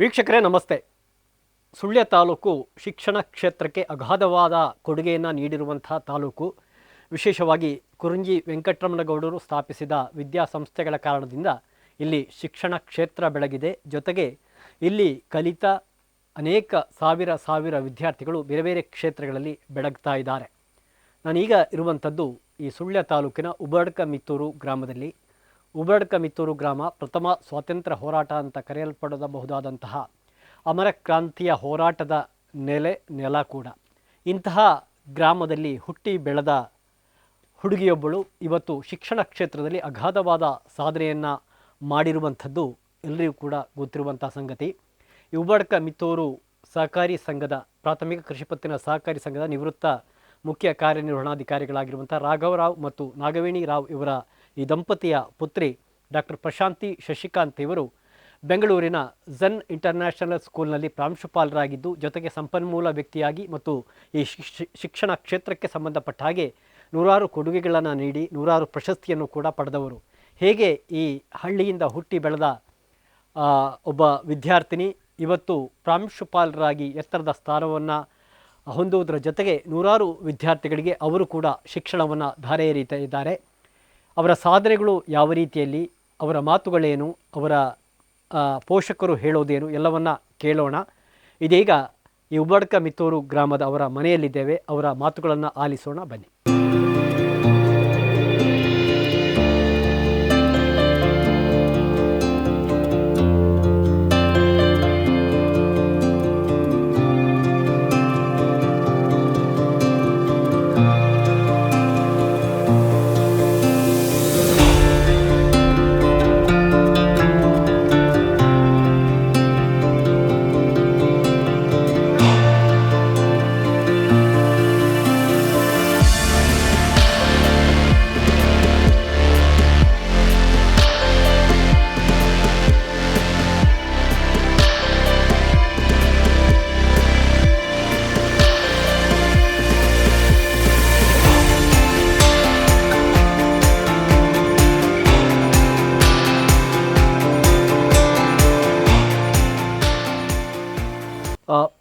ವೀಕ್ಷಕರೇ, ನಮಸ್ತೆ. ಸುಳ್ಯ ತಾಲೂಕು ಶಿಕ್ಷಣ ಕ್ಷೇತ್ರಕ್ಕೆ ಅಗಾಧವಾದ ಕೊಡುಗೆಯನ್ನು ನೀಡಿರುವಂತಹ ತಾಲೂಕು, ವಿಶೇಷವಾಗಿ ಕುರುಂಜಿ ವೆಂಕಟರಮಣಗೌಡರು ಸ್ಥಾಪಿಸಿದ ವಿದ್ಯಾಸಂಸ್ಥೆಗಳ ಕಾರಣದಿಂದ ಇಲ್ಲಿ ಶಿಕ್ಷಣ ಕ್ಷೇತ್ರ ಬೆಳಗಿದೆ. ಜೊತೆಗೆ ಇಲ್ಲಿ ಕಲಿತ ಅನೇಕ ಸಾವಿರ ಸಾವಿರ ವಿದ್ಯಾರ್ಥಿಗಳು ಬೇರೆ ಬೇರೆ ಕ್ಷೇತ್ರಗಳಲ್ಲಿ ಬೆಳಗ್ತಾ ಇದ್ದಾರೆ. ನಾನೀಗ ಇರುವಂಥದ್ದು ಈ ಸುಳ್ಯ ತಾಲೂಕಿನ ಉಬಡ್ಕ ಮಿತ್ತೂರು ಗ್ರಾಮದಲ್ಲಿ. ಉಬಡ್ಕ ಮಿತ್ತೂರು ಗ್ರಾಮ ಪ್ರಥಮ ಸ್ವಾತಂತ್ರ್ಯ ಹೋರಾಟ ಅಂತ ಕರೆಯಲ್ಪಡಬಹುದಾದಂತಹ ಅಮರ ಕ್ರಾಂತಿಯ ಹೋರಾಟದ ನೆಲೆ ನೆಲ ಕೂಡ. ಇಂತಹ ಗ್ರಾಮದಲ್ಲಿ ಹುಟ್ಟಿ ಬೆಳೆದ ಹುಡುಗಿಯೊಬ್ಬಳು ಇವತ್ತು ಶಿಕ್ಷಣ ಕ್ಷೇತ್ರದಲ್ಲಿ ಅಗಾಧವಾದ ಸಾಧನೆಯನ್ನು ಮಾಡಿರುವಂಥದ್ದು ಎಲ್ಲರಿಗೂ ಕೂಡ ಗೊತ್ತಿರುವಂಥ ಸಂಗತಿ. ಉಬಡ್ಕ ಮಿತ್ತೂರು ಸಹಕಾರಿ ಸಂಘದ, ಪ್ರಾಥಮಿಕ ಕೃಷಿ ಪತ್ತಿನ ಸಹಕಾರಿ ಸಂಘದ ನಿವೃತ್ತ ಮುಖ್ಯ ಕಾರ್ಯನಿರ್ವಹಣಾಧಿಕಾರಿಗಳಾಗಿರುವಂಥ ರಾಘವರಾವ್ ಮತ್ತು ನಾಗವೇಣಿ ರಾವ್ ಇವರ ಈ ದಂಪತಿಯ ಪುತ್ರಿ ಡಾಕ್ಟರ್ ಪ್ರಶಾಂತಿ ಶಶಿಕಾಂತ್ ಇವರು ಬೆಂಗಳೂರಿನ ಝನ್ ಇಂಟರ್ನ್ಯಾಷನಲ್ ಸ್ಕೂಲ್ನಲ್ಲಿ ಪ್ರಾಂಶುಪಾಲರಾಗಿದ್ದು, ಜೊತೆಗೆ ಸಂಪನ್ಮೂಲ ವ್ಯಕ್ತಿಯಾಗಿ ಮತ್ತು ಈ ಶಿಕ್ಷ- ಶಿಕ್ಷಣ ಕ್ಷೇತ್ರಕ್ಕೆ ಸಂಬಂಧಪಟ್ಟ ಹಾಗೆ ನೂರಾರು ಕೊಡುಗೆಗಳನ್ನು ನೀಡಿ, ನೂರಾರು ಪ್ರಶಸ್ತಿಯನ್ನು ಕೂಡ ಪಡೆದವರು. ಹೇಗೆ ಈ ಹಳ್ಳಿಯಿಂದ ಹುಟ್ಟಿ ಬೆಳೆದ ಒಬ್ಬ ವಿದ್ಯಾರ್ಥಿನಿ ಇವತ್ತು ಪ್ರಾಂಶುಪಾಲರಾಗಿ ಎತ್ತರದ ಸ್ಥಾನವನ್ನು ಹೊಂದುವುದರ ಜೊತೆಗೆ ನೂರಾರು ವಿದ್ಯಾರ್ಥಿಗಳಿಗೆ ಅವರು ಕೂಡ ಶಿಕ್ಷಣವನ್ನು ಧಾರೆ ಎರೀತಾ ಇದ್ದಾರೆ. ಅವರ ಸಾಧನೆಗಳು ಯಾವ ರೀತಿಯಲ್ಲಿ, ಅವರ ಮಾತುಗಳೇನು, ಅವರ ಪೋಷಕರು ಹೇಳೋದೇನು ಎಲ್ಲವನ್ನ ಕೇಳೋಣ. ಇದೀಗ ಈ ಉಬ್ಬಡ್ಕ ಮಿತ್ತೂರು ಗ್ರಾಮದ ಅವರ ಮನೆಯಲ್ಲಿದ್ದೇವೆ. ಅವರ ಮಾತುಗಳನ್ನು ಆಲಿಸೋಣ. ಬನ್ನಿ.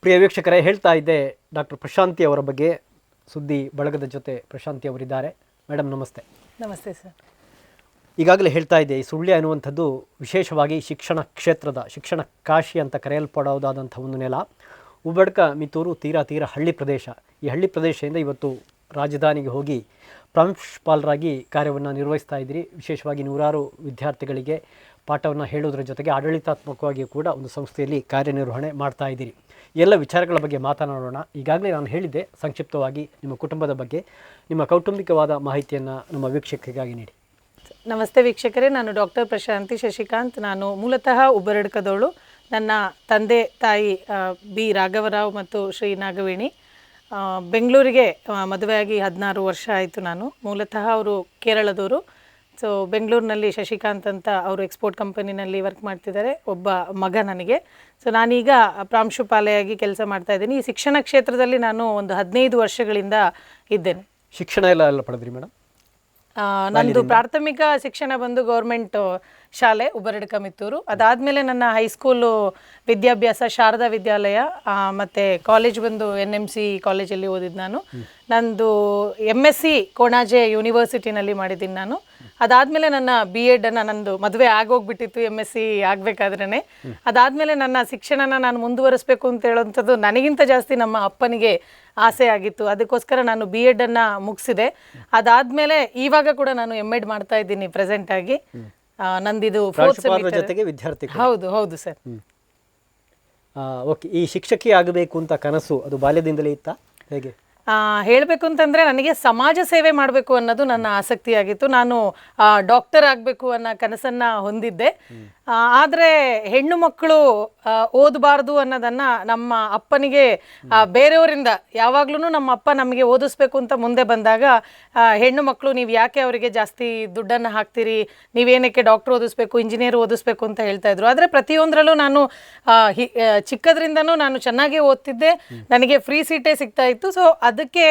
ಪ್ರಿಯ ವೀಕ್ಷಕರೇ ಹೇಳ್ತಾ ಇದ್ದೆ ಡಾಕ್ಟರ್ ಪ್ರಶಾಂತಿ ಅವರ ಬಗ್ಗೆ. ಸುದ್ದಿ ಬಳಗದ ಜೊತೆ ಪ್ರಶಾಂತಿ ಅವರಿದ್ದಾರೆ. ಮೇಡಮ್ ನಮಸ್ತೆ. ನಮಸ್ತೆ ಸರ್. ಈಗಾಗಲೇ ಹೇಳ್ತಾ ಇದ್ದೆ ಈ ಸುಳ್ಯ ಎನ್ನುವಂಥದ್ದು ವಿಶೇಷವಾಗಿ ಶಿಕ್ಷಣ ಕ್ಷೇತ್ರದ ಶಿಕ್ಷಣ ಕಾಶಿ ಅಂತ ಕರೆಯಲ್ಪಡೋದಾದಂಥ ಒಂದು ನೆಲ. ಉಬ್ಬಡ್ಕ ಮಿತೂರು ತೀರಾ ತೀರಾ ಹಳ್ಳಿ ಪ್ರದೇಶ. ಈ ಹಳ್ಳಿ ಪ್ರದೇಶದಿಂದ ಇವತ್ತು ರಾಜಧಾನಿಗೆ ಹೋಗಿ ಪ್ರಾಂಶುಪಾಲರಾಗಿ ಕಾರ್ಯವನ್ನು ನಿರ್ವಹಿಸ್ತಾ ಇದ್ದೀರಿ. ವಿಶೇಷವಾಗಿ ನೂರಾರು ವಿದ್ಯಾರ್ಥಿಗಳಿಗೆ ಪಾಠವನ್ನು ಹೇಳೋದ್ರ ಜೊತೆಗೆ ಆಡಳಿತಾತ್ಮಕವಾಗಿ ಕೂಡ ಒಂದು ಸಂಸ್ಥೆಯಲ್ಲಿ ಕಾರ್ಯನಿರ್ವಹಣೆ ಮಾಡ್ತಾ ಇದ್ದೀರಿ. ಎಲ್ಲ ವಿಚಾರಗಳ ಬಗ್ಗೆ ಮಾತನಾಡೋಣ. ಈಗಾಗಲೇ ನಾನು ಹೇಳಿದ್ದೆ, ಸಂಕ್ಷಿಪ್ತವಾಗಿ ನಿಮ್ಮ ಕುಟುಂಬದ ಬಗ್ಗೆ. ನಿಮ್ಮ ಕೌಟುಂಬಿಕವಾದ ಮಾಹಿತಿಯನ್ನು ನಮ್ಮ ವೀಕ್ಷಕರಿಗಾಗಿ ನೀಡಿ. ನಮಸ್ತೆ ವೀಕ್ಷಕರೇ, ನಾನು ಡಾಕ್ಟರ್ ಪ್ರಶಾಂತಿ ಶಶಿಕಾಂತ್. ನಾನು ಮೂಲತಃ ಉಬ್ಬರಡ್ಕದವಳು ನನ್ನ ತಂದೆ ತಾಯಿ ಬಿ ರಾಘವರಾವ್ ಮತ್ತು ಶ್ರೀ ನಾಗವೇಣಿ. ಬೆಂಗಳೂರಿಗೆ ಮದುವೆಯಾಗಿ ಹದಿನಾರು ವರ್ಷ ಆಯಿತು ನಾನು. ಮೂಲತಃ ಅವರು ಕೇರಳದವರು. ಸೊ ಬೆಂಗಳೂರಿನಲ್ಲಿ ಶಶಿಕಾಂತ್ ಅಂತ ಅವರು ಎಕ್ಸ್ಪೋರ್ಟ್ ಕಂಪನಿನಲ್ಲಿ ವರ್ಕ್ ಮಾಡ್ತಿದ್ದಾರೆ ಒಬ್ಬ ಮಗ ನನಗೆ. ಸೊ ನಾನೀಗ ಪ್ರಾಂಶುಪಾಲೆಯಾಗಿ ಕೆಲಸ ಮಾಡ್ತಾ ಇದ್ದೀನಿ. ಈ ಶಿಕ್ಷಣ ಕ್ಷೇತ್ರದಲ್ಲಿ ನಾನು ಒಂದು ಹದಿನೈದು ವರ್ಷಗಳಿಂದ ಇದ್ದೇನೆ. ಶಿಕ್ಷಣ ಎಲ್ಲ ಎಲ್ಲ ಪಡೆದ್ರಿ ಮೇಡಮ್ ಆ, ನಂದು ಪ್ರಾಥಮಿಕ ಶಿಕ್ಷಣ ಬಂದು ಗೌರ್ಮೆಂಟ್ ಶಾಲೆ ಉಬರಡ್ಕ ಮಿತ್ತೂರು. ಅದಾದಮೇಲೆ ನನ್ನ ಹೈಸ್ಕೂಲು ವಿದ್ಯಾಭ್ಯಾಸ ಶಾರದಾ ವಿದ್ಯಾಲಯ ಮತ್ತೆ ಕಾಲೇಜ್ ಬಂದು ಎನ್ ಎಂ ಸಿ ಕಾಲೇಜಲ್ಲಿ ಓದಿದ್ದು ನಾನು. ನಂದು ಎಂ ಎಸ್ ಸಿ ಕೋಣಾಜೆ ಯೂನಿವರ್ಸಿಟಿನಲ್ಲಿ ಮಾಡಿದ್ದೀನಿ ನಾನು. ಅದಾದಮೇಲೆ ನನ್ನ ಬಿ ಎಡನ್ನು ನಂದು ಮದುವೆ ಆಗೋಗ್ಬಿಟ್ಟಿತ್ತು ಎಂ ಎಸ್ ಸಿ ಆಗಬೇಕಾದ್ರೇ ಅದಾದಮೇಲೆ ನನ್ನ ಶಿಕ್ಷಣನ ನಾನು ಮುಂದುವರಿಸಬೇಕು ಅಂತ ಹೇಳೋಂಥದ್ದು ನನಗಿಂತ ಜಾಸ್ತಿ ನಮ್ಮ ಅಪ್ಪನಿಗೆ ಆಸೆ ಆಗಿತ್ತು. ಅದಕ್ಕೋಸ್ಕರ ನಾನು ಬಿ ಎಡನ್ನು ಮುಗಿಸಿದೆ. ಅದಾದಮೇಲೆ ಇವಾಗ ಕೂಡ ನಾನು ಎಂ ಎಡ್ ಮಾಡ್ತಾ ಇದ್ದೀನಿ ಪ್ರೆಸೆಂಟ್ ಆಗಿ. ಆ, ನಂದಿದು ಫೋರ್ತ್ ಜೊತೆಗೆ ವಿದ್ಯಾರ್ಥಿ ಹೌದು ಹೌದು ಸರ್. ಓಕೆ ಈ ಶಿಕ್ಷಕಿ ಆಗಬೇಕು ಅಂತ ಕನಸು ಅದು ಬಾಲ್ಯದಿಂದಲೇ ಇತ್ತಾ? ಹೇಗೆ? ಹೇಳಬೇಕು ಅಂತಂದರೆ ನನಗೆ ಸಮಾಜ ಸೇವೆ ಮಾಡಬೇಕು ಅನ್ನೋದು ನನ್ನ ಆಸಕ್ತಿಯಾಗಿತ್ತು. ನಾನು ಡಾಕ್ಟರ್ ಆಗಬೇಕು ಅನ್ನೋ ಕನಸನ್ನು ಹೊಂದಿದ್ದೆ. ಆದರೆ ಹೆಣ್ಣು ಮಕ್ಕಳು ಓದಬಾರ್ದು ಅನ್ನೋದನ್ನು ನಮ್ಮ ಅಪ್ಪನಿಗೆ ಬೇರೆಯವರಿಂದ ಯಾವಾಗ್ಲೂ ನಮ್ಮ ಅಪ್ಪ ನಮಗೆ ಓದಿಸ್ಬೇಕು ಅಂತ ಮುಂದೆ ಬಂದಾಗ ಹೆಣ್ಣು ಮಕ್ಕಳು ನೀವು ಯಾಕೆ ಅವರಿಗೆ ಜಾಸ್ತಿ ದುಡ್ಡನ್ನು ಹಾಕ್ತೀರಿ? ನೀವೇನಕ್ಕೆ ಡಾಕ್ಟರ್ ಓದಿಸ್ಬೇಕು, ಇಂಜಿನಿಯರ್ ಓದಿಸ್ಬೇಕು ಅಂತ ಹೇಳ್ತಾ ಇದ್ರು. ಆದರೆ ಪ್ರತಿಯೊಂದರಲ್ಲೂ ನಾನು ಚಿಕ್ಕದ್ರಿಂದನೂ ನಾನು ಚೆನ್ನಾಗೇ ಓದ್ತಿದ್ದೆ. ನನಗೆ ಫ್ರೀ ಸೀಟೇ ಸಿಗ್ತಾ ಇತ್ತು. ಸೊ ಅದಕ್ಕೆ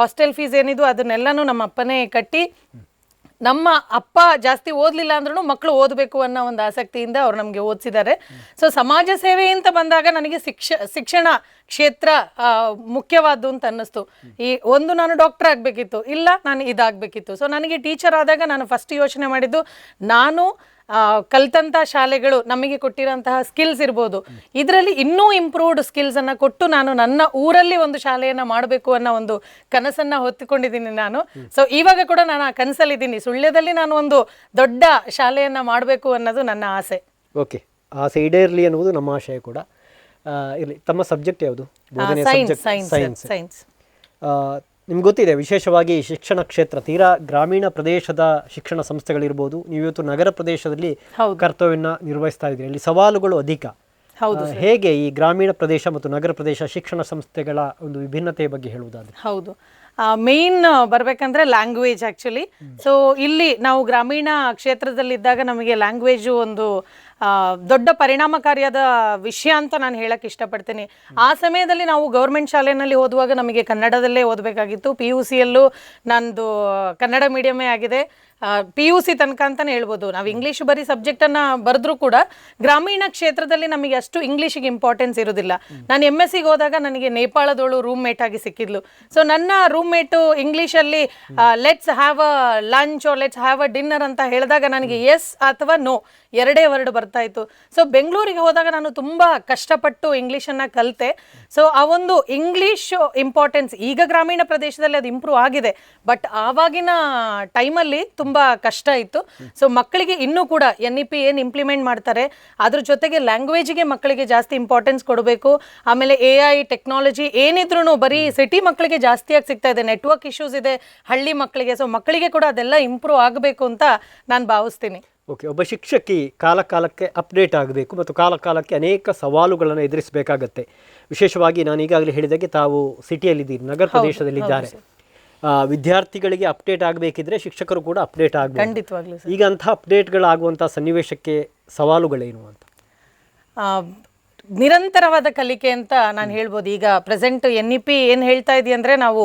ಹಾಸ್ಟೆಲ್ ಫೀಸ್ ಏನಿದು ಅದನ್ನೆಲ್ಲನೂ ನಮ್ಮ ಅಪ್ಪನೇ ಕಟ್ಟಿ ನಮ್ಮ ಅಪ್ಪ ಜಾಸ್ತಿ ಓದಲಿಲ್ಲ ಅಂದ್ರೂ ಮಕ್ಕಳು ಓದಬೇಕು ಅನ್ನೋ ಒಂದು ಆಸಕ್ತಿಯಿಂದ ಅವ್ರು ನಮಗೆ ಓದಿಸಿದ್ದಾರೆ. ಸೊ ಸಮಾಜ ಸೇವೆ ಅಂತ ಬಂದಾಗ ನನಗೆ ಶಿಕ್ಷ, ಶಿಕ್ಷಣ ಕ್ಷೇತ್ರ ಮುಖ್ಯವಾದ್ದು ಅಂತ ಅನ್ನಿಸ್ತು. ಈ ಒಂದು ನಾನು ಡಾಕ್ಟರ್ ಆಗಬೇಕಿತ್ತು, ಇಲ್ಲ ನಾನು ಇದಾಗಬೇಕಿತ್ತು. ಸೊ ನನಗೆ ಟೀಚರ್ ಆದಾಗ ನಾನು ಫಸ್ಟ್ ಯೋಚನೆ ಮಾಡಿದ್ದು, ನಾನು ಕಲ್ತಂತ ಶಾಲೆಗಳು ನಮಗೆ ಕೊಟ್ಟಿರೋಂತಹ ಸ್ಕಿಲ್ಸ್ ಇರ್ಬೋದು. ಇದರಲ್ಲಿ ಇನ್ನೂ ಇಂಪ್ರೂವ್ಡ್ ಸ್ಕಿಲ್ಸ್ ಅನ್ನ ಕೊಟ್ಟು ನಾನು ನನ್ನ ಊರಲ್ಲಿ ಒಂದು ಶಾಲೆಯನ್ನ ಮಾಡಬೇಕು ಅನ್ನೋ ಒಂದು ಕನಸನ್ನ ಹೊತ್ತುಕೊಂಡಿದ್ದೀನಿ ನಾನು. ಸೊ ಇವಾಗ ಕೂಡ ನಾನು ಆ ಕನಸಲ್ಲಿದ್ದೀನಿ. ಸುಳ್ಯದಲ್ಲಿ ನಾನು ಒಂದು ದೊಡ್ಡ ಶಾಲೆಯನ್ನ ಮಾಡಬೇಕು ಅನ್ನೋದು ನನ್ನ ಆಸೆ. ಓಕೆ ಆಸೆ ಈಡೇರಲಿ ಅನ್ನುವುದು ನಮ್ಮ ಆಶಯ ಕೂಡ. ಇರಲಿ. ತಮ್ಮ ಸಬ್ಜೆಕ್ಟ್ ಯಾವುದು? ಸೈನ್ಸ್ ಸೈನ್ಸ್ ಸೈನ್ಸ್ ನಿಮ್ಗೆ ಗೊತ್ತಿದೆ ವಿಶೇಷವಾಗಿ ಶಿಕ್ಷಣ ಕ್ಷೇತ್ರ ತೀರಾ ಗ್ರಾಮೀಣ ಪ್ರದೇಶದ ಶಿಕ್ಷಣ ಸಂಸ್ಥೆಗಳಿರ್ಬೋದು ನೀವು ಇವತ್ತು ನಗರ ಪ್ರದೇಶದಲ್ಲಿ ಕರ್ತವ್ಯವನ್ನು ಕರ್ತವ್ಯನ ನಿರ್ವಹಿಸ್ತಾ ಇದ್ದೀರಿ. ಅಲ್ಲಿ ಸವಾಲುಗಳು ಅಧಿಕ. ಹೌದು ಹೇಗೆ ಈ ಗ್ರಾಮೀಣ ಪ್ರದೇಶ ಮತ್ತು ನಗರ ಪ್ರದೇಶ ಶಿಕ್ಷಣ ಸಂಸ್ಥೆಗಳ ಒಂದು ವಿಭಿನ್ನತೆಯ ಬಗ್ಗೆ ಹೇಳುವುದಾದ್ರೆ? ಹೌದು. ಮೇನ್ ಬರ್ಬೇಕಂದ್ರೆ ಲ್ಯಾಂಗ್ವೇಜ್ ಆಕ್ಚುಲಿ ಸೊ ಇಲ್ಲಿ ನಾವು ಗ್ರಾಮೀಣ ಕ್ಷೇತ್ರದಲ್ಲಿದ್ದಾಗ ನಮಗೆ ಲ್ಯಾಂಗ್ವೇಜು ಒಂದು ದೊಡ್ಡ ಪರಿಣಾಮಕಾರಿಯಾದ ವಿಷಯ ಅಂತ ನಾನು ಹೇಳಕ್ ಇಷ್ಟಪಡ್ತೀನಿ. ಆ ಸಮಯದಲ್ಲಿ ನಾವು ಗೌರ್ಮೆಂಟ್ ಶಾಲೆಯಲ್ಲಿ ಓದುವಾಗ ನಮಗೆ ಕನ್ನಡದಲ್ಲೇ ಓದಬೇಕಾಗಿತ್ತು. ಪಿ ಯು ಸಿಯಲ್ಲೂ ನಂದು ಕನ್ನಡ ಮೀಡಿಯಮೇ ಆಗಿದೆ. ಪಿ ಯು ಸಿ ತನಕ ಅಂತಾನೆ ಹೇಳ್ಬೋದು. ನಾವು ಇಂಗ್ಲೀಷ್ ಬರೀ ಸಬ್ಜೆಕ್ಟನ್ನು ಬರೆದ್ರೂ ಕೂಡ ಗ್ರಾಮೀಣ ಕ್ಷೇತ್ರದಲ್ಲಿ ನಮಗೆ ಅಷ್ಟು ಇಂಗ್ಲೀಷಿಗೆ ಇಂಪಾರ್ಟೆನ್ಸ್ ಇರೋದಿಲ್ಲ. ನಾನು ಎಂ ಎಸ್ ಹೋದಾಗ ನನಗೆ ನೇಪಾಳದವಳು ರೂಮ್ ಮೇಟ್ ಆಗಿ ಸಿಕ್ಕಿದ್ಲು. ಸೊ ನನ್ನ ರೂಮ್ ಇಂಗ್ಲೀಷಲ್ಲಿ let's have a lunch let's have a dinner ಅಂತ ಹೇಳಿದಾಗ ನನಗೆ ಎಸ್ ಅಥವಾ ನೋ ಎರಡೇ ವರ್ಡ್ ಬರ್ತಾ ಇತ್ತು. ಸೊ ಬೆಂಗಳೂರಿಗೆ ಹೋದಾಗ ನಾನು ತುಂಬ ಕಷ್ಟಪಟ್ಟು ಇಂಗ್ಲೀಷನ್ನು ಕಲಿತೆ. ಸೊ ಆ ಒಂದು ಇಂಗ್ಲೀಷ್ ಇಂಪಾರ್ಟೆನ್ಸ್ ಈಗ ಗ್ರಾಮೀಣ ಪ್ರದೇಶದಲ್ಲಿ ಅದು ಇಂಪ್ರೂವ್ ಆಗಿದೆ. ಬಟ್ ಆವಾಗಿನ ಟೈಮಲ್ಲಿ ತುಂಬ ಕಷ್ಟ ಇತ್ತು. ಸೊ ಮಕ್ಕಳಿಗೆ ಇನ್ನೂ ಕೂಡ ಎನ್ ಇ ಪಿ ಏನು ಇಂಪ್ಲಿಮೆಂಟ್ ಮಾಡ್ತಾರೆ ಅದ್ರ ಜೊತೆಗೆ ಲ್ಯಾಂಗ್ವೇಜಿಗೆ ಮಕ್ಕಳಿಗೆ ಜಾಸ್ತಿ ಇಂಪಾರ್ಟೆನ್ಸ್ ಕೊಡಬೇಕು. ಆಮೇಲೆ ಎ ಐ ಟೆಕ್ನಾಲಜಿ ಏನಿದ್ರು ಬರೀ ಸಿಟಿ ಮಕ್ಕಳಿಗೆ ಜಾಸ್ತಿಯಾಗಿ ಸಿಗ್ತಾ ಇದೆ ನೆಟ್ವರ್ಕ್ ಇಶ್ಯೂಸ್ ಇದೆ ಹಳ್ಳಿ ಮಕ್ಕಳಿಗೆ. ಸೊ ಮಕ್ಕಳಿಗೆ ಕೂಡ ಅದೆಲ್ಲ ಇಂಪ್ರೂವ್ ಆಗಬೇಕು ಅಂತ ನಾನು ಭಾವಿಸ್ತೀನಿ. ಓಕೆ ಒಬ್ಬ ಶಿಕ್ಷಕಿ ಕಾಲ ಕಾಲಕ್ಕೆ ಅಪ್ಡೇಟ್ ಆಗಬೇಕು ಮತ್ತು ಕಾಲ ಕಾಲಕ್ಕೆ ಅನೇಕ ಸವಾಲುಗಳನ್ನು ಎದುರಿಸಬೇಕಾಗತ್ತೆ. ವಿಶೇಷವಾಗಿ ನಾನು ಈಗಾಗಲೇ ಹೇಳಿದಾಗೆ ತಾವು ಸಿಟಿಯಲ್ಲಿದ್ದೀರಿ ನಗರ ಪ್ರದೇಶದಲ್ಲಿದ್ದಾರೆ. ವಿದ್ಯಾರ್ಥಿಗಳಿಗೆ ಅಪ್ಡೇಟ್ ಆಗಬೇಕಿದ್ರೆ ಶಿಕ್ಷಕರು ಕೂಡ ಅಪ್ಡೇಟ್ ಆಗಬೇಕು. ಖಂಡಿತವಾಗ್ಲೂ ಈಗ ಅಂಥ ಅಪ್ಡೇಟ್ಗಳಾಗುವಂಥ ಸನ್ನಿವೇಶಕ್ಕೆ ಸವಾಲುಗಳೇನು ಅಂತ? ನಿರಂತರವಾದ ಕಲಿಕೆ ಅಂತ ನಾನು ಹೇಳ್ಬೋದು. ಈಗ ಪ್ರೆಸೆಂಟ್ ಎನ್ ಇ ಪಿ ಏನು ಹೇಳ್ತಾ ಇದೆಯಾ ಅಂದರೆ ನಾವು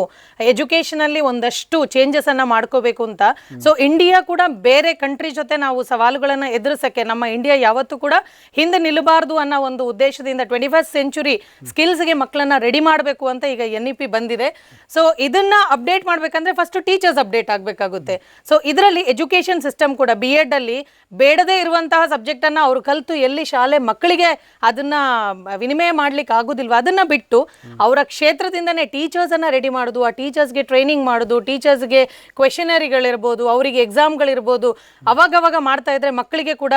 ಎಜುಕೇಷನಲ್ಲಿ ಒಂದಷ್ಟು ಚೇಂಜಸ್ ಅನ್ನ ಮಾಡ್ಕೋಬೇಕು ಅಂತ. ಸೊ ಇಂಡಿಯಾ ಕೂಡ ಬೇರೆ ಕಂಟ್ರಿ ಜೊತೆ ನಾವು ಸವಾಲುಗಳನ್ನು ಎದುರಿಸಕ್ಕೆ ನಮ್ಮ ಇಂಡಿಯಾ ಯಾವತ್ತೂ ಕೂಡ ಹಿಂದೆ ನಿಲ್ಲಬಾರ್ದು ಅನ್ನೋ ಒಂದು ಉದ್ದೇಶದಿಂದ ಟ್ವೆಂಟಿ ಫಸ್ಟ್ ಸೆಂಚುರಿ ಸ್ಕಿಲ್ಸ್ಗೆ ಮಕ್ಕಳನ್ನು ರೆಡಿ ಮಾಡಬೇಕು ಅಂತ ಈಗ ಎನ್ ಇ ಪಿ ಬಂದಿದೆ. ಸೊ ಇದನ್ನ ಅಪ್ಡೇಟ್ ಮಾಡಬೇಕಂದ್ರೆ ಫಸ್ಟ್ ಟೀಚರ್ಸ್ ಅಪ್ಡೇಟ್ ಆಗಬೇಕಾಗುತ್ತೆ. ಸೊ ಇದರಲ್ಲಿ ಎಜುಕೇಷನ್ ಸಿಸ್ಟಮ್ ಕೂಡ ಬಿ ಎಡ್ ಅಲ್ಲಿ ಬೇಡದೇ ಇರುವಂತಹ ಸಬ್ಜೆಕ್ಟನ್ನು ಅವರು ಕಲಿತು ಎಲ್ಲಿ ಶಾಲೆ ಮಕ್ಕಳಿಗೆ ಅದನ್ನ ವಿನಿಮಯ ಮಾಡ್ಲಿಕ್ಕೆ ಆಗುದಿಲ್ವ? ಅದನ್ನ ಬಿಟ್ಟು ಅವರ ಕ್ಷೇತ್ರದಿಂದನೇ ಟೀಚರ್ಸ್ ಅನ್ನ ರೆಡಿ ಮಾಡೋದು, ಆ ಟೀಚರ್ಸ್ಗೆ ಟ್ರೈನಿಂಗ್ ಮಾಡೋದು ಟೀಚರ್ಸ್ಗೆ ಕ್ವೆಶನರಿಗಳಿರ್ಬೋದು ಅವರಿಗೆ ಎಕ್ಸಾಮ್ಗಳಿರ್ಬೋದು ಅವಾಗವಾಗ ಮಾಡ್ತಾ ಇದ್ರೆ ಮಕ್ಕಳಿಗೆ ಕೂಡ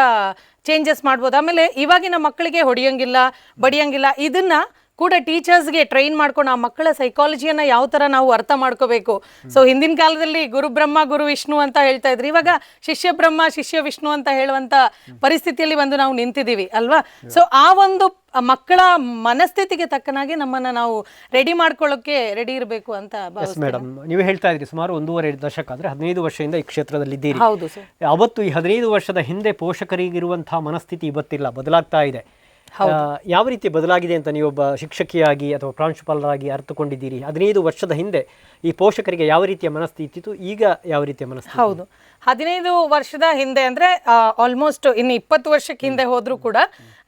ಚೇಂಜಸ್ ಮಾಡ್ಬೋದು. ಆಮೇಲೆ ಇವಾಗಿನ ಮಕ್ಕಳಿಗೆ ಹೊಡಿಯಂಗಿಲ್ಲ, ಬಡಿಯಂಗಿಲ್ಲ, ಇದನ್ನ ಕೂಡ ಟೀಚರ್ಸ್ಗೆ ಟ್ರೈನ್ ಮಾಡ್ಕೊಂಡು ಆ ಮಕ್ಕಳ ಸೈಕಾಲಜಿಯನ್ನು ಯಾವ ತರ ನಾವು ಅರ್ಥ ಮಾಡ್ಕೋಬೇಕು? ಸೊ ಹಿಂದಿನ ಕಾಲದಲ್ಲಿ ಗುರು ಬ್ರಹ್ಮ ಗುರು ವಿಷ್ಣು ಅಂತ ಹೇಳ್ತಾ ಇದ್ರು. ಇವಾಗ ಶಿಷ್ಯ ಬ್ರಹ್ಮ ಶಿಷ್ಯ ವಿಷ್ಣು ಅಂತ ಹೇಳುವಂತ ಪರಿಸ್ಥಿತಿಯಲ್ಲಿ ಬಂದು ನಾವು ನಿಂತಿದ್ದೀವಿ ಅಲ್ವಾ? ಸೊ ಆ ಒಂದು ಮಕ್ಕಳ ಮನಸ್ಥಿತಿಗೆ ತಕ್ಕನಾಗಿ ನಮ್ಮನ್ನ ನಾವು ರೆಡಿ ಮಾಡ್ಕೊಳ್ಳೋಕೆ ರೆಡಿ ಇರಬೇಕು ಅಂತ ಮೇಡಮ್ ನೀವು ಹೇಳ್ತಾ ಇದ್ರಿ ಸುಮಾರು ಒಂದೂವರೆ ದಶಕ ಅಂದರೆ ಹದಿನೈದು ವರ್ಷದಿಂದ ಈ ಕ್ಷೇತ್ರದಲ್ಲಿ ಇದ್ದೀರಿ. ಹೌದು ಸರ್ ಅವತ್ತು ಈ ಹದಿನೈದು ವರ್ಷದ ಹಿಂದೆ ಪೋಷಕರಿಗಿರುವಂತಹ ಮನಸ್ಥಿತಿ ಇವತ್ತಿಲ್ಲ ಬದಲಾಗ್ತಾ ಇದೆ. ಯಾವ ರೀತಿ ಬದಲಾಗಿದೆ ಅಂತ ನೀವೊಬ್ಬ ಶಿಕ್ಷಕಿಯಾಗಿ ಅಥವಾ ಪ್ರಾಂಶುಪಾಲರಾಗಿ ಅರ್ಥಕೊಂಡಿದ್ದೀರಿ ಹದಿನೈದು ವರ್ಷದ ಹಿಂದೆ ಈ ಪೋಷಕರಿಗೆ ಯಾವ ರೀತಿಯ ಮನಸ್ಥಿತಿ ಇತ್ತು? ಈಗ ಯಾವ ರೀತಿಯ ಮನಸ್ಥಿತಿ? ಹೌದು. ಹದಿನೈದು ವರ್ಷದ ಹಿಂದೆ ಅಂದ್ರೆ ಆಲ್ಮೋಸ್ಟ್ ಇನ್ನು ಇಪ್ಪತ್ತು ವರ್ಷಕ್ಕೆ ಹಿಂದೆ ಹೋದ್ರು ಕೂಡ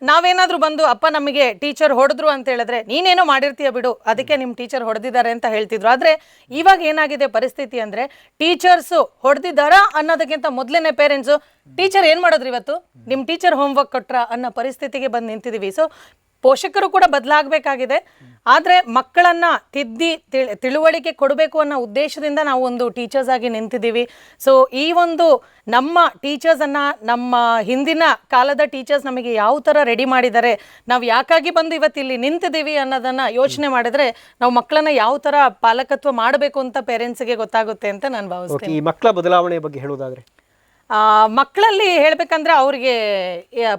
ನಾವೇನಾದ್ರೂ ಬಂದು, ಅಪ್ಪ, ನಮಗೆ ಟೀಚರ್ ಹೊಡೆದ್ರು ಅಂತ ಹೇಳಿದ್ರೆ ನೀನೇನೋ ಮಾಡಿರ್ತೀಯ ಬಿಡು, ಅದಕ್ಕೆ ನಿಮ್ಮ ಟೀಚರ್ ಹೊಡೆದಿದ್ದಾರೆ ಅಂತ ಹೇಳ್ತಿದ್ರು. ಆದ್ರೆ ಇವಾಗ ಏನಾಗಿದೆ ಪರಿಸ್ಥಿತಿ ಅಂದ್ರೆ, ಟೀಚರ್ಸ್ ಹೊಡೆದಿದ್ದಾರಾ ಅನ್ನೋದಕ್ಕಿಂತ ಮೊದಲನೇ ಪೇರೆಂಟ್ಸು ಟೀಚರ್ ಏನ್ ಮಾಡಿದ್ರು ಇವತ್ತು? ನಿಮ್ಮ ಟೀಚರ್ ಹೋಮ್ವರ್ಕ್ ಕೊಟ್ರ ಅನ್ನೋ ಪರಿಸ್ಥಿತಿಗೆ ಬಂದು ನಿಂತಿದೀವಿ. ಸೊ ಪೋಷಕರು ಕೂಡ ಬದಲಾಗಬೇಕಾಗಿದೆ. ಆದರೆ ಮಕ್ಕಳನ್ನು ತಿದ್ದಿ ತಿಳಿ, ತಿಳುವಳಿಕೆ ಕೊಡಬೇಕು ಅನ್ನೋ ಉದ್ದೇಶದಿಂದ ನಾವು ಒಂದು ಟೀಚರ್ಸ್ ಆಗಿ ನಿಂತಿದ್ದೀವಿ. ಸೊ ಈ ಒಂದು ನಮ್ಮ ಟೀಚರ್ಸನ್ನು ನಮ್ಮ ಹಿಂದಿನ ಕಾಲದ ಟೀಚರ್ಸ್ ನಮಗೆ ಯಾವ ಥರ ರೆಡಿ ಮಾಡಿದ್ದಾರೆ, ನಾವು ಯಾಕಾಗಿ ಬಂದು ಇವತ್ತು ಇಲ್ಲಿ ನಿಂತಿದ್ದೀವಿ ಅನ್ನೋದನ್ನ ಯೋಚನೆ ಮಾಡಿದ್ರೆ ನಾವು ಮಕ್ಕಳನ್ನು ಯಾವ ಥರ ಪಾಲಕತ್ವ ಮಾಡಬೇಕು ಅಂತ ಪೇರೆಂಟ್ಸ್ಗೆ ಗೊತ್ತಾಗುತ್ತೆ ಅಂತ ನಾನು ಭಾವಿಸ್ತೀನಿ. ಈ ಮಕ್ಕಳ ಬದಲಾವಣೆ ಬಗ್ಗೆ ಹೇಳುವುದಾದ್ರೆ? ಮಕ್ಕಳಲ್ಲಿ ಹೇಳ್ಬೇಕಂದ್ರೆ ಅವ್ರಿಗೆ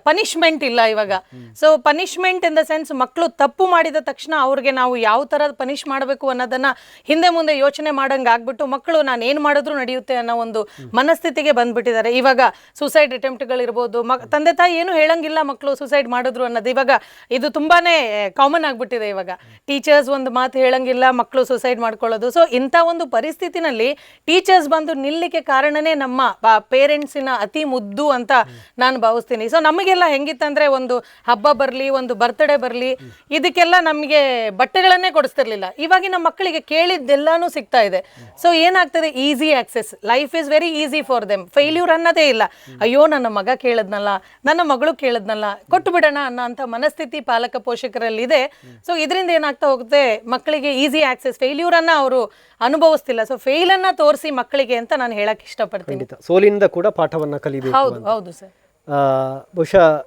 ಪನಿಷ್ಮೆಂಟ್ ಇಲ್ಲ ಇವಾಗ. So punishment in the sense ಮಕ್ಕಳು ತಪ್ಪು ಮಾಡಿದ ತಕ್ಷಣ ಅವ್ರಿಗೆ ನಾವು ಯಾವ ಥರ ಪನಿಷ್ ಮಾಡಬೇಕು ಅನ್ನೋದನ್ನ ಹಿಂದೆ ಮುಂದೆ ಯೋಚನೆ ಮಾಡಂಗೆ ಆಗ್ಬಿಟ್ಟು ಮಕ್ಕಳು ನಾನು ಏನು ಮಾಡಿದ್ರು ನಡೆಯುತ್ತೆ ಅನ್ನೋ ಒಂದು ಮನಸ್ಥಿತಿಗೆ ಬಂದ್ಬಿಟ್ಟಿದ್ದಾರೆ. ಇವಾಗ ಸೂಸೈಡ್ ಅಟೆಂಪ್ಟ್ಗಳಿರ್ಬೋದು ಮಕ್, ತಂದೆ ತಾಯಿ ಏನು ಹೇಳಂಗಿಲ್ಲ ಮಕ್ಕಳು ಸೂಸೈಡ್ ಮಾಡಿದ್ರು ಅನ್ನೋದು ಇವಾಗ ಇದು ತುಂಬಾನೇ ಕಾಮನ್ ಆಗಿಬಿಟ್ಟಿದೆ ಇವಾಗ. ಟೀಚರ್ಸ್ ಒಂದು ಮಾತು ಹೇಳಂಗಿಲ್ಲ ಮಕ್ಕಳು ಸೂಸೈಡ್ ಮಾಡ್ಕೊಳ್ಳೋದು. ಸೊ ಇಂಥ ಒಂದು ಪರಿಸ್ಥಿತಿನಲ್ಲಿ ಟೀಚರ್ಸ್ ಬಂದು ನಿಲ್ಲಿಕ್ಕೆ ಕಾರಣನೇ ನಮ್ಮ ಪೇರೆಂಟ್ಸಿನ ಅತಿ ಮುದ್ದು ಅಂತ ನಾನು ಭಾವಿಸ್ತೀನಿ. ಸೊ ನಮಗೆಲ್ಲ ಹೆಂಗಿತ್ತಂದ್ರೆ ಒಂದು ಹಬ್ಬ ಬರಲಿ, ಒಂದು ಬರ್ತ್ಡೇ ಬರಲಿ, ಇದಕ್ಕೆಲ್ಲ ನಮಗೆ ಬಟ್ಟೆಗಳನ್ನೇ ಕೊಡಿಸ್ತಿರ್ಲಿಲ್ಲ. ಇವಾಗಿನ ಮಕ್ಕಳಿಗೆ ಕೇಳಿದ್ದೆಲ್ಲಾನು ಸಿಗ್ತಾ ಇದೆ. ಸೊ ಏನಾಗ್ತದೆ? Easy access life is very easy for them failure ಅನ್ನೋದೇ ಇಲ್ಲ. ಅಯ್ಯೋ, ನನ್ನ ಮಗ ಕೇಳದ್ನಲ್ಲ, ನನ್ನ ಮಗಳು ಕೇಳದ್ನಲ್ಲ, ಕೊಟ್ಟು ಬಿಡೋಣ ಅನ್ನೋ ಅಂತ ಮನಸ್ಥಿತಿ ಪಾಲಕ ಪೋಷಕರಲ್ಲಿ ಇದೆ ಸೊ ಇದರಿಂದ ಏನಾಗ್ತಾ ಹೋಗುತ್ತೆ? ಮಕ್ಕಳಿಗೆ ಈಸಿ ಆಕ್ಸೆಸ್ ಫೇಲ್ಯೂರ್ ಅನ್ನ ಅವರು ಅನುಭವಿಸ್ತಿಲ್ಲ. ಸೊ ಫೇಲ್ ಅನ್ನ ತೋರಿಸಿ ಮಕ್ಕಳಿಗೆ ಅಂತ ನಾನು ಹೇಳಕ್ ಇಷ್ಟಪಡ್ತೀನಿ. ಸೋಲಿನಿಂದ ಕೂಡ ಪಾಠವನ್ನ ಕಲಿಬೇಕು ಹೌದು ಹೌದು ಸರ್. ಆ, ಬಹುಶಃ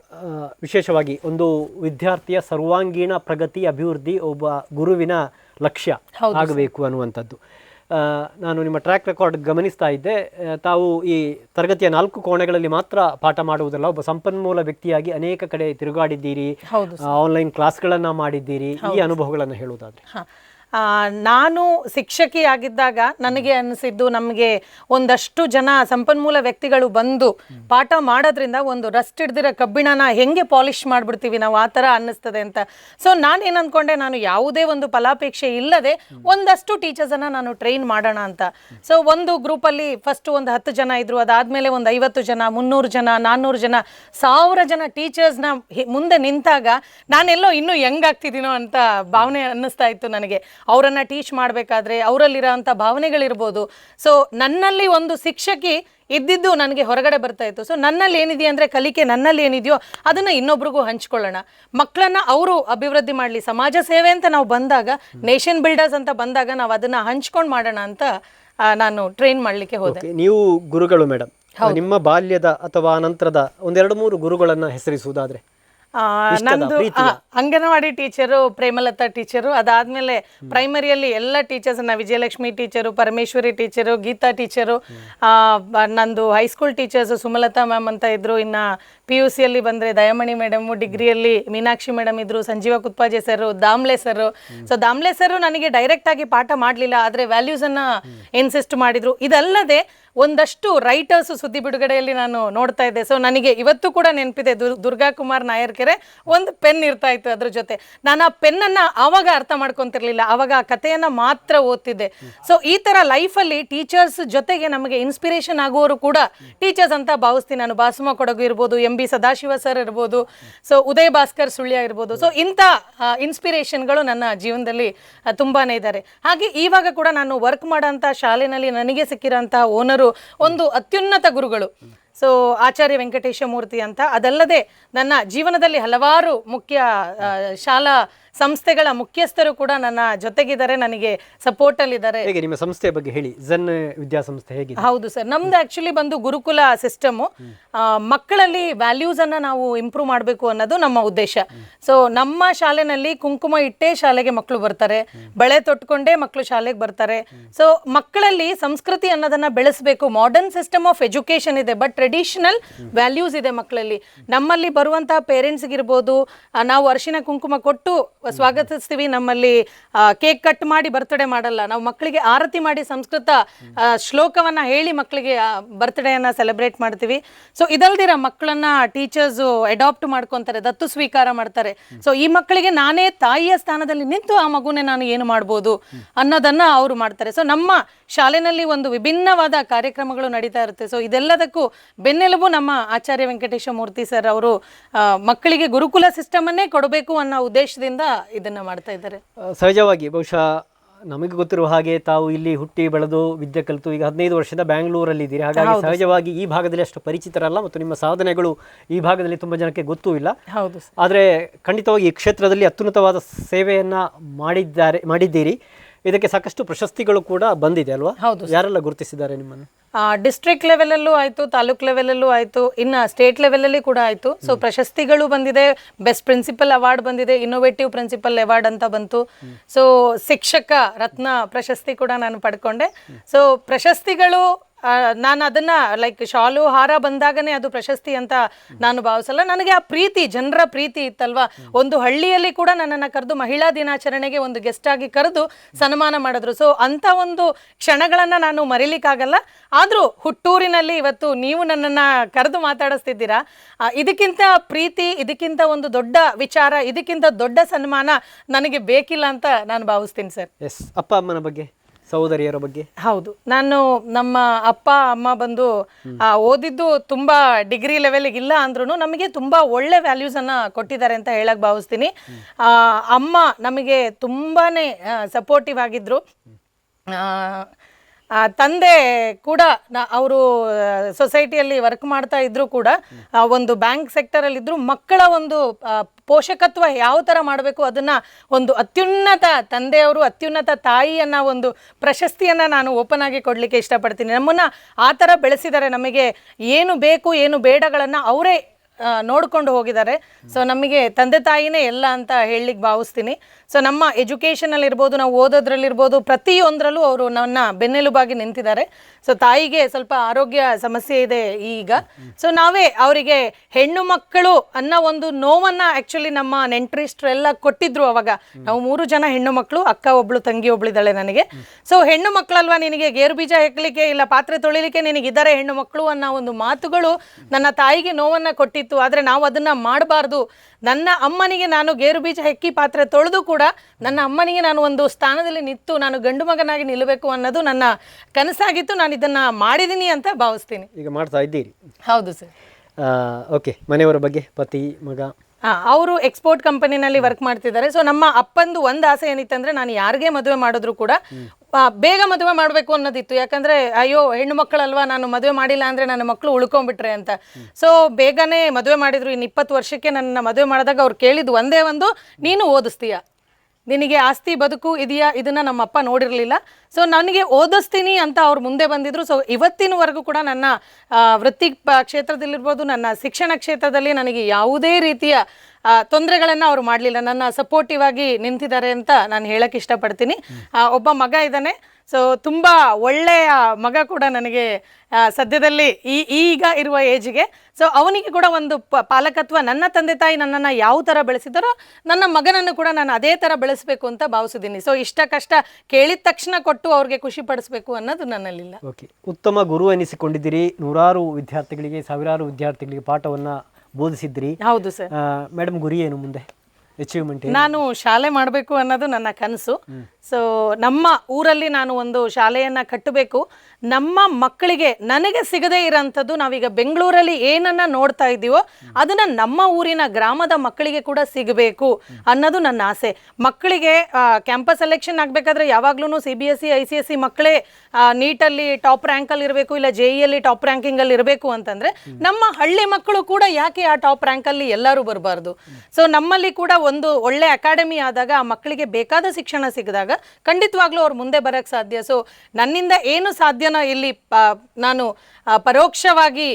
ವಿಶೇಷವಾಗಿ ಒಂದು ವಿದ್ಯಾರ್ಥಿಯ ಸರ್ವಾಂಗೀಣ ಪ್ರಗತಿ ಅಭಿವೃದ್ಧಿ ಒಬ್ಬ ಗುರುವಿನ ಲಕ್ಷ್ಯ ಆಗಬೇಕು ಅನ್ನುವಂಥದ್ದು. ನಾನು ನಿಮ್ಮ ಟ್ರ್ಯಾಕ್ ರೆಕಾರ್ಡ್ ಗಮನಿಸ್ತಾ ಇದ್ದೆ. ತಾವು ಈ ತರಗತಿಯ ನಾಲ್ಕು ಕೋಣೆಗಳಲ್ಲಿ ಮಾತ್ರ ಪಾಠ ಮಾಡುವುದಲ್ಲ ಒಬ್ಬ ಸಂಪನ್ಮೂಲ ವ್ಯಕ್ತಿಯಾಗಿ ಅನೇಕ ಕಡೆ ತಿರುಗಾಡಿದ್ದೀರಿ. ಆನ್ಲೈನ್ ಕ್ಲಾಸ್ಗಳನ್ನು ಮಾಡಿದ್ದೀರಿ. ಈ ಅನುಭವಗಳನ್ನು ಹೇಳುವುದಾದ್ರೆ. ನಾನು ಶಿಕ್ಷಕಿ ಆಗಿದ್ದಾಗ ನನಗೆ ಅನಿಸಿದ್ದು ನಮಗೆ ಒಂದಷ್ಟು ಜನ ಸಂಪನ್ಮೂಲ ವ್ಯಕ್ತಿಗಳು ಬಂದು ಪಾಠ ಮಾಡೋದ್ರಿಂದ ಒಂದು ರಸ್ಟ್ ಹಿಡ್ದಿರೋ ಕಬ್ಬಿಣನ ಹೆಂಗೆ ಪಾಲಿಷ್ ಮಾಡಿಬಿಡ್ತೀವಿ ನಾವು ಆ ಥರ ಅನ್ನಿಸ್ತದೆ ಅಂತ. ಸೊ ನಾನೇನು ಅಂದ್ಕೊಂಡೆ, ನಾನು ಯಾವುದೇ ಒಂದು ಫಲಾಪೇಕ್ಷೆ ಇಲ್ಲದೆ ಒಂದಷ್ಟು ಟೀಚರ್ಸನ್ನು ನಾನು ಟ್ರೈನ್ ಮಾಡೋಣ ಅಂತ. ಸೊ ಒಂದು ಗ್ರೂಪಲ್ಲಿ ಫಸ್ಟ್ ಒಂದು ಹತ್ತು ಜನ ಇದ್ರು, ಅದಾದಮೇಲೆ ಒಂದು ಐವತ್ತು ಜನ, ಮುನ್ನೂರು ಜನ, ನಾನ್ನೂರು ಜನ, ಸಾವಿರ ಜನ ಟೀಚರ್ಸ್ನ ಮುಂದೆ ನಿಂತಾಗ ನಾನೆಲ್ಲೋ ಇನ್ನೂ ಯಂಗ್ ಆಗ್ತಿದ್ದೀನೋ ಅಂತ ಭಾವನೆ ಅನ್ನಿಸ್ತಾ ಇತ್ತು ನನಗೆ. ಅವರನ್ನು ಟೀಚ್ ಮಾಡಬೇಕಾದ್ರೆ ಅವರಲ್ಲಿರೋಂಥ ಭಾವನೆಗಳಿರ್ಬೋದು. ಸೊ ನನ್ನಲ್ಲಿ ಒಂದು ಶಿಕ್ಷಕಿ ಇದ್ದಿದ್ದು ನನಗೆ ಹೊರಗಡೆ ಬರ್ತಾ ಇತ್ತು. ಸೊ ನನ್ನಲ್ಲಿ ಏನಿದೆ ಅಂದರೆ ಕಲಿಕೆ ನನ್ನಲ್ಲಿ ಏನಿದೆಯೋ ಅದನ್ನು ಇನ್ನೊಬ್ರಿಗೂ ಹಂಚ್ಕೊಳ್ಳೋಣ. ಮಕ್ಕಳನ್ನ ಅವರು ಅಭಿವೃದ್ಧಿ ಮಾಡಲಿ ಸಮಾಜ ಸೇವೆ ಅಂತ ನಾವು ಬಂದಾಗ ನೇಷನ್ ಬಿಲ್ಡರ್ಸ್ ಅಂತ ಬಂದಾಗ ನಾವು ಅದನ್ನು ಹಂಚ್ಕೊಂಡು ಮಾಡೋಣ ಅಂತ ನಾನು ಟ್ರೈನ್ ಮಾಡಲಿಕ್ಕೆ ಹೋದೆ. ನೀವು ಗುರುಗಳು ಮೇಡಮ್ ನಿಮ್ಮ ಬಾಲ್ಯದ ಅಥವಾ ನಂತರದ ಒಂದೆರಡು ಮೂರು ಗುರುಗಳನ್ನು ಹೆಸರಿಸುವುದಾದ್ರೆ? ನಂದು ಅಂಗನವಾಡಿ ಟೀಚರು ಪ್ರೇಮಲತಾ ಟೀಚರು ಅದಾದ್ಮೇಲೆ ಪ್ರೈಮರಿಯಲ್ಲಿ ಎಲ್ಲ ಟೀಚರ್ಸ್ನ Vijayalakshmi teacher Parameshwari teacher Geetha teacher ನಂದು high school teachers Sumalatha ma'am ಅಂತ ಇದ್ರು. ಇನ್ನ ಪಿ ಯು ಸಿಯಲ್ಲಿ ಬಂದ್ರೆ ದಯಮಣಿ ಮೇಡಮ್ ಡಿಗ್ರಿಯಲ್ಲಿ ಮೀನಾಕ್ಷಿ ಮೇಡಮ್ ಇದ್ರು Sanjeeva Kuthpaje sir Damle sir so Damle sir ನನಗೆ ಡೈರೆಕ್ಟ್ ಆಗಿ ಪಾಠ ಮಾಡಲಿಲ್ಲ ಆದ್ರೆ ವ್ಯಾಲ್ಯೂಸ್ ಅನ್ನ ಇನ್ಸಿಸ್ಟ್ ಮಾಡಿದ್ರು. ಇದಲ್ಲದೆ ಒಂದಷ್ಟು ರೈಟರ್ಸ್ ಸುದ್ದಿ ಬಿಡುಗಡೆಯಲ್ಲಿ ನಾನು ನೋಡ್ತಾ ಇದ್ದೆ. ಸೊ ನನಗೆ ಇವತ್ತು ಕೂಡ ನೆನಪಿದೆ ದುರ್- ದುರ್ಗಾ ಕುಮಾರ್ ನಾಯರ್ಕೆರೆ ಒಂದು ಪೆನ್ ಇರ್ತಾ ಇತ್ತು ಅದ್ರ ಜೊತೆ. ನಾನು ಆ ಪೆನ್ನನ್ನು ಆವಾಗ ಅರ್ಥ ಮಾಡ್ಕೊಂತಿರ್ಲಿಲ್ಲ. ಆವಾಗ ಆ ಕಥೆಯನ್ನು ಮಾತ್ರ ಓದ್ತಿದ್ದೆ. ಸೊ ಈ ತರ ಲೈಫಲ್ಲಿ ಟೀಚರ್ಸ್ ಜೊತೆಗೆ ನಮಗೆ ಇನ್ಸ್ಪಿರೇಷನ್ ಆಗುವವರು ಕೂಡ ಟೀಚರ್ಸ್ ಅಂತ ಭಾವಿಸ್ತೀನಿ. ನಾನು ಬಾಸುಮ ಕೊಡಗು ಇರ್ಬೋದು ಎಂ ಬಿ ಸದಾಶಿವ ಸರ್ ಇರ್ಬೋದು ಸೊ ಉದಯ್ ಭಾಸ್ಕರ್ ಸುಳ್ಯ ಇರ್ಬೋದು. ಸೊ ಇಂಥ ಇನ್ಸ್ಪಿರೇಷನ್ಗಳು ನನ್ನ ಜೀವನದಲ್ಲಿ ತುಂಬಾನೇ ಇದ್ದಾರೆ ಹಾಗೆ ಇವಾಗ ಕೂಡ ನಾನು ವರ್ಕ್ ಮಾಡೋಂಥ ಶಾಲೆನಲ್ಲಿ ನನಗೆ ಸಿಕ್ಕಿರೋಂಥ ಓನರು ಒಂದು ಅತ್ಯುನ್ನತ ಗುರುಗಳು. ಸೊ ಆಚಾರ್ಯ ವೆಂಕಟೇಶ ಮೂರ್ತಿ ಅಂತ. ಅದಲ್ಲದೆ ನನ್ನ ಜೀವನದಲ್ಲಿ ಹಲವಾರು ಮುಖ್ಯ ಶಾಲಾ ಸಂಸ್ಥೆಗಳ ಮುಖ್ಯಸ್ಥರು ಕೂಡ ನನ್ನ ಜೊತೆಗಿದ್ದಾರೆ ನನಗೆ ಸಪೋರ್ಟ್ ಅಲ್ಲಿ ಇದ್ದಾರೆ ಹೇಗೆ ನಿಮ್ಮ ಸಂಸ್ಥೆ ಬಗ್ಗೆ ಹೇಳಿ ಜನ್ ವಿದ್ಯಾಸಂಸ್ಥೆ ಹೇಗೆ ಹೌದು ಸರ್ ನಮ್ದು ಆಕ್ಚುಲಿ ಬಂದು ಗುರುಕುಲ ಸಿಸ್ಟಮ್ ಮಕ್ಕಳಲ್ಲಿ ವ್ಯಾಲ್ಯೂಸ್ ಅನ್ನ ನಾವು ಇಂಪ್ರೂವ್ ಮಾಡಬೇಕು ಅನ್ನೋದು ನಮ್ಮ ಉದ್ದೇಶ. ಸೊ ನಮ್ಮ ಶಾಲೆನಲ್ಲಿ ಕುಂಕುಮ ಇಟ್ಟೇ ಶಾಲೆಗೆ ಮಕ್ಕಳು ಬರ್ತಾರೆ. ಬಳೆ ತೊಟ್ಕೊಂಡೇ ಮಕ್ಕಳು ಶಾಲೆಗೆ ಬರ್ತಾರೆ. ಸೊ ಮಕ್ಕಳಲ್ಲಿ ಸಂಸ್ಕೃತಿ ಅನ್ನೋದನ್ನ ಬೆಳೆಸಬೇಕು. ಮಾಡರ್ನ್ ಸಿಸ್ಟಮ್ ಆಫ್ ಎಜುಕೇಶನ್ ಇದೆ ಬಟ್ ಟ್ರೆಡಿಷನಲ್ ವ್ಯಾಲ್ಯೂಸ್ ಇದೆ ಮಕ್ಕಳಲ್ಲಿ. ನಮ್ಮಲ್ಲಿ ಬರುವಂತಹ ಪೇರೆಂಟ್ಸ್ಗಿರ್ಬೋದು ನಾವು ಅರಿಶಿನ ಕುಂಕುಮ ಕೊಟ್ಟು ಸ್ವಾಗತಿಸ್ತೀವಿ. ನಮ್ಮಲ್ಲಿ ಕೇಕ್ ಕಟ್ ಮಾಡಿ ಬರ್ತ್ಡೇ ಮಾಡಲ್ಲ. ನಾವು ಮಕ್ಕಳಿಗೆ ಆರತಿ ಮಾಡಿ ಸಂಸ್ಕೃತ ಶ್ಲೋಕವನ್ನ ಹೇಳಿ ಮಕ್ಕಳಿಗೆ ಬರ್ತ್ಡೇಯನ್ನ ಸೆಲೆಬ್ರೇಟ್ ಮಾಡ್ತೀವಿ. ಸೊ ಇದಲ್ದಿರ ಮಕ್ಕಳನ್ನ ಟೀಚರ್ಸ್ ಅಡಾಪ್ಟ್ ಮಾಡ್ಕೊಂತಾರೆ, ದತ್ತು ಸ್ವೀಕಾರ ಮಾಡ್ತಾರೆ. ಸೊ ಈ ಮಕ್ಕಳಿಗೆ ನಾನೇ ತಾಯಿಯ ಸ್ಥಾನದಲ್ಲಿ ನಿಂತು ಆ ಮಗುನೇ ನಾನು ಏನು ಮಾಡ್ಬೋದು ಅನ್ನೋದನ್ನ ಅವರು ಮಾಡ್ತಾರೆ. ಸೊ ನಮ್ಮ ಶಾಲೆನಲ್ಲಿ ಒಂದು ವಿಭಿನ್ನವಾದ ಕಾರ್ಯಕ್ರಮಗಳು ನಡೀತಾ ಇರುತ್ತೆ. ಸೊ ಇದೆಲ್ಲದಕ್ಕೂ ಬೆನ್ನೆಲುಬು ನಮ್ಮ ಆಚಾರ್ಯ ವೆಂಕಟೇಶ ಮೂರ್ತಿ ಸರ್ ಅವರು ಮಕ್ಕಳಿಗೆ ಗುರುಕುಲ ಸಿಸ್ಟಮ್ ಅನ್ನೇ ಕೊಡಬೇಕು ಅನ್ನೋ ಉದ್ದೇಶದಿಂದ ಇದನ್ನ ಮಾಡ್ತಾ ಇದ್ದಾರೆ. ಸಹಜವಾಗಿ ಬಹುಶಃ ನಮಗೆ ಗೊತ್ತಿರುವ ಹಾಗೆ ತಾವು ಇಲ್ಲಿ ಹುಟ್ಟಿ ಬೆಳೆದು ವಿದ್ಯೆ ಕಲಿತು ಈಗ ಹದಿನೈದು ವರ್ಷದ ಬ್ಯಾಂಗ್ಳೂರಲ್ಲಿ ಇದ್ದೀರಿ. ಹಾಗಾಗಿ ಸಹಜವಾಗಿ ಈ ಭಾಗದಲ್ಲಿ ಅಷ್ಟು ಪರಿಚಿತರಲ್ಲ ಮತ್ತು ನಿಮ್ಮ ಸಾಧನೆಗಳು ಈ ಭಾಗದಲ್ಲಿ ತುಂಬ ಜನಕ್ಕೆ ಗೊತ್ತೂ ಇಲ್ಲ. ಆದರೆ ಖಂಡಿತವಾಗಿ ಈ ಕ್ಷೇತ್ರದಲ್ಲಿ ಅತ್ಯುನ್ನತವಾದ ಸೇವೆಯನ್ನು ಮಾಡಿದ್ದಾರೆ ಮಾಡಿದ್ದೀರಿ. ಇದಕ್ಕೆ ಸಾಕಷ್ಟು ಪ್ರಶಸ್ತಿಗಳು ಕೂಡ ಬಂದಿದೆ ಅಲ್ವಾ? ಹೌದು ಯಾರೆಲ್ಲ ಗುರುತಿಸಿದ್ದಾರೆ ನಿಮ್ಮನ್ನು? ಡಿಸ್ಟ್ರಿಕ್ಟ್ ಲೆವೆಲಲ್ಲೂ ಆಯಿತು ತಾಲೂಕ್ ಲೆವೆಲಲ್ಲೂ ಆಯಿತು ಇನ್ನು ಸ್ಟೇಟ್ ಲೆವೆಲಲ್ಲಿ ಕೂಡ ಆಯಿತು. ಸೊ ಪ್ರಶಸ್ತಿಗಳು ಬಂದಿದೆ ಬೆಸ್ಟ್ ಪ್ರಿನ್ಸಿಪಲ್ ಅವಾರ್ಡ್ ಬಂದಿದೆ ಇನ್ನೋವೇಟಿವ್ ಪ್ರಿನ್ಸಿಪಲ್ ಅವಾರ್ಡ್ ಅಂತ ಬಂತು. ಸೊ ಶಿಕ್ಷಕ ರತ್ನ ಪ್ರಶಸ್ತಿ ಕೂಡ ನಾನು ಪಡ್ಕೊಂಡೆ. ಸೊ ಪ್ರಶಸ್ತಿಗಳು ನಾನು ಅದನ್ನ ಲೈಕ್ ಶಾಲು ಹಾರ ಬಂದಾಗನೇ ಅದು ಪ್ರಶಸ್ತಿ ಅಂತ ನಾನು ಭಾವಿಸಲ್ಲ. ನನಗೆ ಆ ಪ್ರೀತಿ, ಜನರ ಪ್ರೀತಿ ಇತ್ತಲ್ವಾ? ಒಂದು ಹಳ್ಳಿಯಲ್ಲಿ ಕೂಡ ನನ್ನನ್ನು ಕರೆದು ಮಹಿಳಾ ದಿನಾಚರಣೆಗೆ ಒಂದು ಗೆಸ್ಟ್ ಆಗಿ ಕರೆದು ಸನ್ಮಾನ ಮಾಡಿದ್ರು. ಸೊ ಅಂತ ಒಂದು ಕ್ಷಣಗಳನ್ನ ನಾನು ಮರಿಲಿಕ್ಕಾಗಲ್ಲ. ಆದ್ರೂ ಹುಟ್ಟೂರಿನಲ್ಲಿ ಇವತ್ತು ನೀವು ನನ್ನನ್ನ ಕರೆದು ಮಾತಾಡಿಸ್ತಿದ್ದೀರಾ? ಇದಕ್ಕಿಂತ ಪ್ರೀತಿ, ಇದಕ್ಕಿಂತ ಒಂದು ದೊಡ್ಡ ವಿಚಾರ, ಇದಕ್ಕಿಂತ ದೊಡ್ಡ ಸನ್ಮಾನ ನನಗೆ ಬೇಕಿಲ್ಲ ಅಂತ ನಾನು ಭಾವಿಸ್ತೀನಿ ಸರ್. ಎಸ್ ಅಪ್ಪ, ಅಮ್ಮನ ಬಗ್ಗೆ? ಸಹೋದರಿಯರ ಬಗ್ಗೆ? ಹೌದು. ನಾನು ನಮ್ಮ ಅಪ್ಪ ಅಮ್ಮ ಬಂದು ಆ, ಓದಿದ್ದು ತುಂಬಾ ಡಿಗ್ರಿ ಲೆವೆಲ್ಗೆ ಇಲ್ಲ ಅಂದ್ರೂ ನಮಗೆ ತುಂಬಾ ಒಳ್ಳೆ ವ್ಯಾಲ್ಯೂಸ್ ಅನ್ನ ಕೊಟ್ಟಿದ್ದಾರೆ ಅಂತ ಹೇಳಕ್ ಭಾವಿಸ್ತೀನಿ. ಆ, ಅಮ್ಮ ನಮಗೆ ತುಂಬಾನೇ ಸಪೋರ್ಟಿವ್ ಆಗಿದ್ರು. ಆ, ತಂದೆ ಕೂಡ ಅವರು ಸೊಸೈಟಿಯಲ್ಲಿ ವರ್ಕ್ ಮಾಡ್ತಾ ಇದ್ರು ಕೂಡ ಒಂದು ಬ್ಯಾಂಕ್ ಸೆಕ್ಟರಲ್ಲಿ ಇದ್ರು ಮಕ್ಕಳ ಒಂದು ಪೋಷಕತ್ವ ಯಾವ ಥರ ಮಾಡಬೇಕು ಅದನ್ನ ಒಂದು ಅತ್ಯುನ್ನತ ತಂದೆಯವರು, ಅತ್ಯುನ್ನತ ತಾಯಿಯನ್ನ ಒಂದು ಪ್ರಶಸ್ತಿಯನ್ನ ನಾನು ಓಪನ್ ಆಗಿ ಕೊಡಲಿಕ್ಕೆ ಇಷ್ಟಪಡ್ತೀನಿ. ನಮ್ಮನ್ನ ಆ ಥರ ಬೆಳೆಸಿದರೆ ನಮಗೆ ಏನು ಬೇಕು, ಏನು ಬೇಡಗಳನ್ನ ಅವರೇ ನೋಡ್ಕೊಂಡು ಹೋಗಿದ್ದಾರೆ. ಸೊ ನಮಗೆ ತಂದೆ ತಾಯಿನೇ ಎಲ್ಲ ಅಂತ ಹೇಳಲಿಕ್ಕೆ ಭಾವಿಸ್ತೀನಿ. ಸೊ ನಮ್ಮ ಎಜುಕೇಷನಲ್ಲಿ ಇರ್ಬೋದು ನಾವು ಓದೋದ್ರಲ್ಲಿರ್ಬೋದು ಪ್ರತಿಯೊಂದರಲ್ಲೂ ಅವರು ನನ್ನ ಬೆನ್ನೆಲುಬಾಗಿ ನಿಂತಿದ್ದಾರೆ. ಸೊ ತಾಯಿಗೆ ಸ್ವಲ್ಪ ಆರೋಗ್ಯ ಸಮಸ್ಯೆ ಇದೆ ಈಗ. ಸೊ ನಾವೇ ಅವರಿಗೆ ಹೆಣ್ಣು ಮಕ್ಕಳು ಅನ್ನೋ ಒಂದು ನೋವನ್ನ ಆಕ್ಚುಲಿ ನಮ್ಮ ನೆಂಟರಿಸ್ಟ್ರೆಲ್ಲ ಕೊಟ್ಟಿದ್ರು ಅವಾಗ. ನಾವು ಮೂರು ಜನ ಹೆಣ್ಣು ಮಕ್ಕಳು, ಅಕ್ಕ ಒಬ್ಳು, ತಂಗಿ ಒಬ್ಳಿದ್ದಾಳೆ ನನಗೆ. ಸೊ ಹೆಣ್ಣು ಮಕ್ಕಳಲ್ವಾ ನಿನಗೆ? ಗೇರು ಬೀಜ ಹೆಕ್ಲಿಕ್ಕೆ ಇಲ್ಲ ಪಾತ್ರೆ ತೊಳಿಲಿಕ್ಕೆ ನಿನಗಿದ್ದಾರೆ ಹೆಣ್ಣು ಮಕ್ಕಳು ಅನ್ನೋ ಒಂದು ಮಾತುಗಳು ನನ್ನ ತಾಯಿಗೆ ನೋವನ್ನ ಕೊಟ್ಟಿತ್ತು. ಆದ್ರೆ ನಾವು ಅದನ್ನ ಮಾಡಬಾರ್ದು. ನನ್ನ ಅಮ್ಮನಿಗೆ ನಾನು ಗೇರು ಬೀಜ ಹೆಕ್ಕಿ ಪಾತ್ರೆ ತೊಳೆದು ಕೂಡ ನನ್ನ ಅಮ್ಮನಿಗೆ ನಾನು ಒಂದು ಸ್ಥಾನದಲ್ಲಿ ನಿಂತು ನಾನು ಗಂಡು ಮಗನಾಗಿ ನಿಲ್ಲಬೇಕು ಅನ್ನೋದು ನನ್ನ ಕನಸಾಗಿತ್ತು. ನಾನು ಇದನ್ನ ಮಾಡಿದ್ದೀನಿ ಅಂತ ಭಾವಿಸ್ತೀನಿ. ಈಗ ಮಾಡ್ತಾ ಇದ್ದೀರಿ? ಹೌದು ಸರ್. ಓಕೆ. ಮನೆಯವರ ಬಗ್ಗೆ ಪತಿ ಮಗ? ಅವರು ಎಕ್ಸ್ಪೋರ್ಟ್ ಕಂಪನಿನಲ್ಲಿ ವರ್ಕ್ ಮಾಡ್ತಿದ್ದಾರೆ. ಸೊ ನಮ್ಮ ಅಪ್ಪಂದು ಒಂದು ಆಸೆ ಏನಿತ್ತಂದ್ರೆ ನಾನು ಯಾರಿಗೆ ಮದುವೆ ಮಾಡಿದ್ರು ಕೂಡ ಬೇಗ ಮದುವೆ ಮಾಡಬೇಕು ಅನ್ನೋದಿತ್ತು. ಯಾಕಂದ್ರೆ, ಅಯ್ಯೋ, ಹೆಣ್ಣು ಮಕ್ಕಳಲ್ವಾ, ನಾನು ಮದುವೆ ಮಾಡಿಲ್ಲ ಅಂದ್ರೆ ನನ್ನ ಮಕ್ಕಳು ಉಳ್ಕೊಂಡ್ಬಿಟ್ರೆ ಅಂತ. ಸೊ ಬೇಗನೆ ಮದುವೆ ಮಾಡಿದ್ರು, ಇನ್ನು ಇಪ್ಪತ್ತು ವರ್ಷಕ್ಕೆ ನನ್ನ ಮದುವೆ ಮಾಡಿದಾಗ ಅವ್ರು ಕೇಳಿದ್ದು ಒಂದೇ ಒಂದು, ನೀನು ಓದಿಸ್ತೀಯ. ನಿನಗೆ ಆಸ್ತಿ ಬದುಕು ಇದೆಯಾ? ಇದನ್ನ ನಮ್ಮ ಅಪ್ಪ ನೋಡಿರಲಿಲ್ಲ. ಸೊ ನನಗೆ ಓದಿಸ್ತೀನಿ ಅಂತ ಅವ್ರು ಮುಂದೆ ಬಂದಿದ್ರು. ಸೊ ಇವತ್ತಿನವರೆಗೂ ಕೂಡ ನನ್ನ ವೃತ್ತಿ ಕ್ಷೇತ್ರದಲ್ಲಿರ್ಬೋದು, ನನ್ನ ಶಿಕ್ಷಣ ಕ್ಷೇತ್ರದಲ್ಲಿ ನನಗೆ ಯಾವುದೇ ರೀತಿಯ ತೊಂದರೆಗಳನ್ನು ಅವ್ರು ಮಾಡಲಿಲ್ಲ. ನನ್ನ ಸಪೋರ್ಟಿವ್ ಆಗಿ ನಿಂತಿದ್ದಾರೆ ಅಂತ ನಾನು ಹೇಳಕ್ಕೆ ಇಷ್ಟಪಡ್ತೀನಿ. ಒಬ್ಬ ಮಗ ಇದ್ದಾನೆ. ಸೊ ತುಂಬ ಒಳ್ಳೆಯ ಮಗ ಕೂಡ ನನಗೆ ಸದ್ಯದಲ್ಲಿ ಈ, ಈಗ ಇರುವ ಏಜ್ಗೆ ಸೊ ಅವನಿಗೆ ಕೂಡ ಒಂದು ಪ, ಪಾಲಕತ್ವ ನನ್ನ ತಂದೆ ತಾಯಿ ನನ್ನನ್ನು ಯಾವ ಥರ ಬೆಳೆಸಿದಾರೋ ನನ್ನ ಮಗನನ್ನು ಕೂಡ ನಾನು ಅದೇ ಥರ ಬೆಳೆಸಬೇಕು ಅಂತ ಭಾವಿಸಿದ್ದೀನಿ. ಸೊ ಇಷ್ಟ ಕಷ್ಟ ಕೇಳಿದ ತಕ್ಷಣ ಕೊಟ್ಟು ಅವ್ರಿಗೆ ಖುಷಿ ಪಡಿಸ್ಬೇಕು ಅನ್ನೋದು ನನ್ನಲ್ಲಿಲ್ಲ. ಓಕೆ ಉತ್ತಮ ಗುರು ಎನಿಸಿಕೊಂಡಿದ್ದೀರಿ. ನೂರಾರು ವಿದ್ಯಾರ್ಥಿಗಳಿಗೆ, ಸಾವಿರಾರು ವಿದ್ಯಾರ್ಥಿಗಳಿಗೆ ಪಾಠವನ್ನು ಬೋಧಿಸಿದ್ರಿ. ಹೌದು ಸರ್. ಮೇಡಮ್ ಗುರಿ ಏನು ಮುಂದೆ? ಅಚೀವ್ಮೆಂಟ್ ನಾನು ಶಾಲೆ ಮಾಡಬೇಕು ಅನ್ನೋದು ನನ್ನ ಕನಸು. ಸೊ ನಮ್ಮ ಊರಲ್ಲಿ ನಾನು ಒಂದು ಶಾಲೆಯನ್ನು ಕಟ್ಟಬೇಕು. ನಮ್ಮ ಮಕ್ಕಳಿಗೆ ನನಗೆ ಸಿಗದೇ ಇರೋಂಥದ್ದು ನಾವೀಗ ಬೆಂಗಳೂರಲ್ಲಿ ಏನನ್ನ ನೋಡ್ತಾ ಇದ್ದೀವೋ ಅದನ್ನು ನಮ್ಮ ಊರಿನ ಗ್ರಾಮದ ಮಕ್ಕಳಿಗೆ ಕೂಡ ಸಿಗಬೇಕು ಅನ್ನೋದು ನನ್ನ ಆಸೆ. ಮಕ್ಕಳಿಗೆ ಕ್ಯಾಂಪಸ್ ಸೆಲೆಕ್ಷನ್ ಆಗಬೇಕಾದ್ರೆ ಯಾವಾಗ್ಲೂ C B S C I C S C ಮಕ್ಕಳೇ ನೀಟಲ್ಲಿ ಟಾಪ್ ರ್ಯಾಂಕಲ್ಲಿ ಇರಬೇಕು ಇಲ್ಲ ಜೆ ಇಯಲ್ಲಿ ಟಾಪ್ ರ್ಯಾಂಕಿಂಗಲ್ಲಿ ಇರಬೇಕು ಅಂತಂದರೆ ನಮ್ಮ ಹಳ್ಳಿ ಮಕ್ಕಳು ಕೂಡ ಯಾಕೆ ಆ ಟಾಪ್ ರ್ಯಾಂಕಲ್ಲಿ ಎಲ್ಲರೂ ಬರಬಾರ್ದು? ಸೊ ನಮ್ಮಲ್ಲಿ ಕೂಡ ಒಂದು ಒಳ್ಳೆ ಅಕಾಡೆಮಿ ಆದಾಗ ಆ ಮಕ್ಕಳಿಗೆ ಬೇಕಾದ ಶಿಕ್ಷಣ ಸಿಗದಾಗ ಖಂಡಿತವಾಗ್ಲೂ ಅವ್ರು ಮುಂದೆ ಬರಕ್ಕೆ ಸಾಧ್ಯ. ಸೊ ನನ್ನಿಂದ ಏನು ಸಾಧ್ಯನೋ ಇಲ್ಲಿ ನಾನು ಪರೋಕ್ಷವಾಗಿ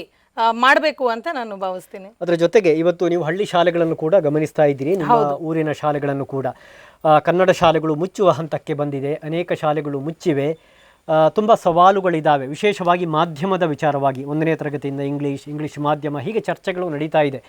ಮಾಡಬೇಕು ಅಂತ ನಾನು ಭಾವಿಸ್ತೀನಿ. ಅದರ ಜೊತೆಗೆ ಇವತ್ತು ನೀವು ಹಳ್ಳಿ ಶಾಲೆಗಳನ್ನು ಕೂಡ ಗಮನಿಸ್ತಾ ಇದ್ದೀರಿ ನಿಮ್ಮ ಊರಿನ ಶಾಲೆಗಳನ್ನು ಕೂಡ. ಕನ್ನಡ ಶಾಲೆಗಳು ಮುಚ್ಚುವ ಹಂತಕ್ಕೆ ಬಂದಿದೆ ಅನೇಕ ಶಾಲೆಗಳು ಮುಚ್ಚಿವೆ ತುಂಬ ಸವಾಲುಗಳಿದ್ದಾವೆ ವಿಶೇಷವಾಗಿ ಮಾಧ್ಯಮದ ವಿಚಾರವಾಗಿ ಒಂದನೇ ತರಗತಿಯಿಂದ ಇಂಗ್ಲೀಷ್ ಇಂಗ್ಲೀಷ್ ಮಾಧ್ಯಮ ಹೀಗೆ ಚರ್ಚೆಗಳು ನಡೀತಾ ಇದೆ.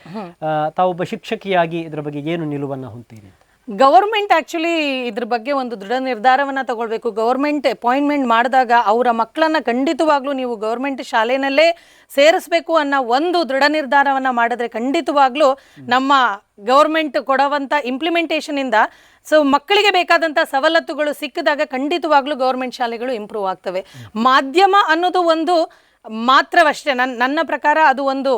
ತಾವೊಬ್ಬ ಶಿಕ್ಷಕಿಯಾಗಿ ಇದರ ಬಗ್ಗೆ ಏನು ನಿಲುವನ್ನು ಹೊಂತೀರಿ ಗವರ್ಮೆಂಟ್ ಆ್ಯಕ್ಚುಲಿ ಇದ್ರ ಬಗ್ಗೆ ಒಂದು ದೃಢ ನಿರ್ಧಾರವನ್ನ ತಗೊಳ್ಬೇಕು. ಗೌರ್ಮೆಂಟ್ ಅಪಾಯಿಂಟ್ಮೆಂಟ್ ಮಾಡಿದಾಗ ಅವರ ಮಕ್ಕಳನ್ನ ಖಂಡಿತವಾಗ್ಲೂ ನೀವು ಗೌರ್ಮೆಂಟ್ ಶಾಲೆನಲ್ಲೇ ಸೇರಿಸ್ಬೇಕು ಅನ್ನೋ ಒಂದು ದೃಢ ನಿರ್ಧಾರವನ್ನ ಮಾಡಿದ್ರೆ ಖಂಡಿತವಾಗ್ಲೂ ನಮ್ಮ ಗೌರ್ಮೆಂಟ್ ಕೊಡುವಂತ ಇಂಪ್ಲಿಮೆಂಟೇಷನ್ ಇಂದ ಸೊ ಮಕ್ಕಳಿಗೆ ಬೇಕಾದಂತ ಸವಲತ್ತುಗಳು ಸಿಕ್ಕಿದಾಗ ಖಂಡಿತವಾಗ್ಲೂ ಗೌರ್ಮೆಂಟ್ ಶಾಲೆಗಳು ಇಂಪ್ರೂವ್ ಆಗ್ತವೆ. ಮಾಧ್ಯಮ ಅನ್ನೋದು ಒಂದು ಮಾತ್ರವಷ್ಟೇ ನನ್ನ ನನ್ನ ಪ್ರಕಾರ ಅದು ಒಂದು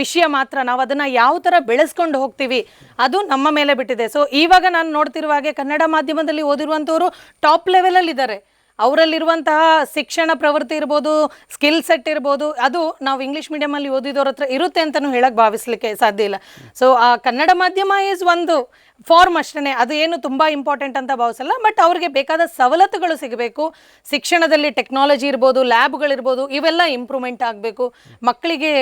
ವಿಷಯ ಮಾತ್ರ. ನಾವು ಅದನ್ನು ಯಾವ ಥರ ಬೆಳೆಸ್ಕೊಂಡು ಹೋಗ್ತೀವಿ, ಅದು ನಮ್ಮ ಮೇಲೆ ಬಿಟ್ಟಿದೆ. ಸೊ ಇವಾಗ ನಾನು ನೋಡ್ತಿರುವ ಹಾಗೆ ಕನ್ನಡ ಮಾಧ್ಯಮದಲ್ಲಿ ಓದಿರುವಂಥವರು ಟಾಪ್ ಲೆವೆಲಲ್ಲಿ ಇದ್ದಾರೆ ಅವರಲ್ಲಿರುವಂತಹ ಶಿಕ್ಷಣ ಪ್ರವೃತ್ತಿ ಇರ್ಬೋದು ಸ್ಕಿಲ್ ಸೆಟ್ ಇರ್ಬೋದು, ಅದು ನಾವು ಇಂಗ್ಲೀಷ್ ಮೀಡಿಯಮಲ್ಲಿ ಓದಿದವ್ರ ಹತ್ರ ಇರುತ್ತೆ ಅಂತಲೂ ಹೇಳಕ್ಕೆ ಭಾವಿಸ್ಲಿಕ್ಕೆ ಸಾಧ್ಯ ಇಲ್ಲ. ಸೊ ಆ ಕನ್ನಡ ಮಾಧ್ಯಮ ಈಸ್ ಒಂದು. ಫಾರ್ಮ್ ಅಷ್ಟೇ ಅದು ಏನು ತುಂಬ ಇಂಪಾರ್ಟೆಂಟ್ ಅಂತ ಭಾವಿಸಲ್ಲ. ಬಟ್ ಅವ್ರಿಗೆ ಬೇಕಾದ ಸವಲತ್ತುಗಳು ಸಿಗಬೇಕು. ಶಿಕ್ಷಣದಲ್ಲಿ ಟೆಕ್ನಾಲಜಿ ಇರ್ಬೋದು ಲ್ಯಾಬ್ಗಳಿರ್ಬೋದು ಇವೆಲ್ಲ ಇಂಪ್ರೂವ್ಮೆಂಟ್ ಆಗಬೇಕು. ಮಕ್ಕಳಿಗೆ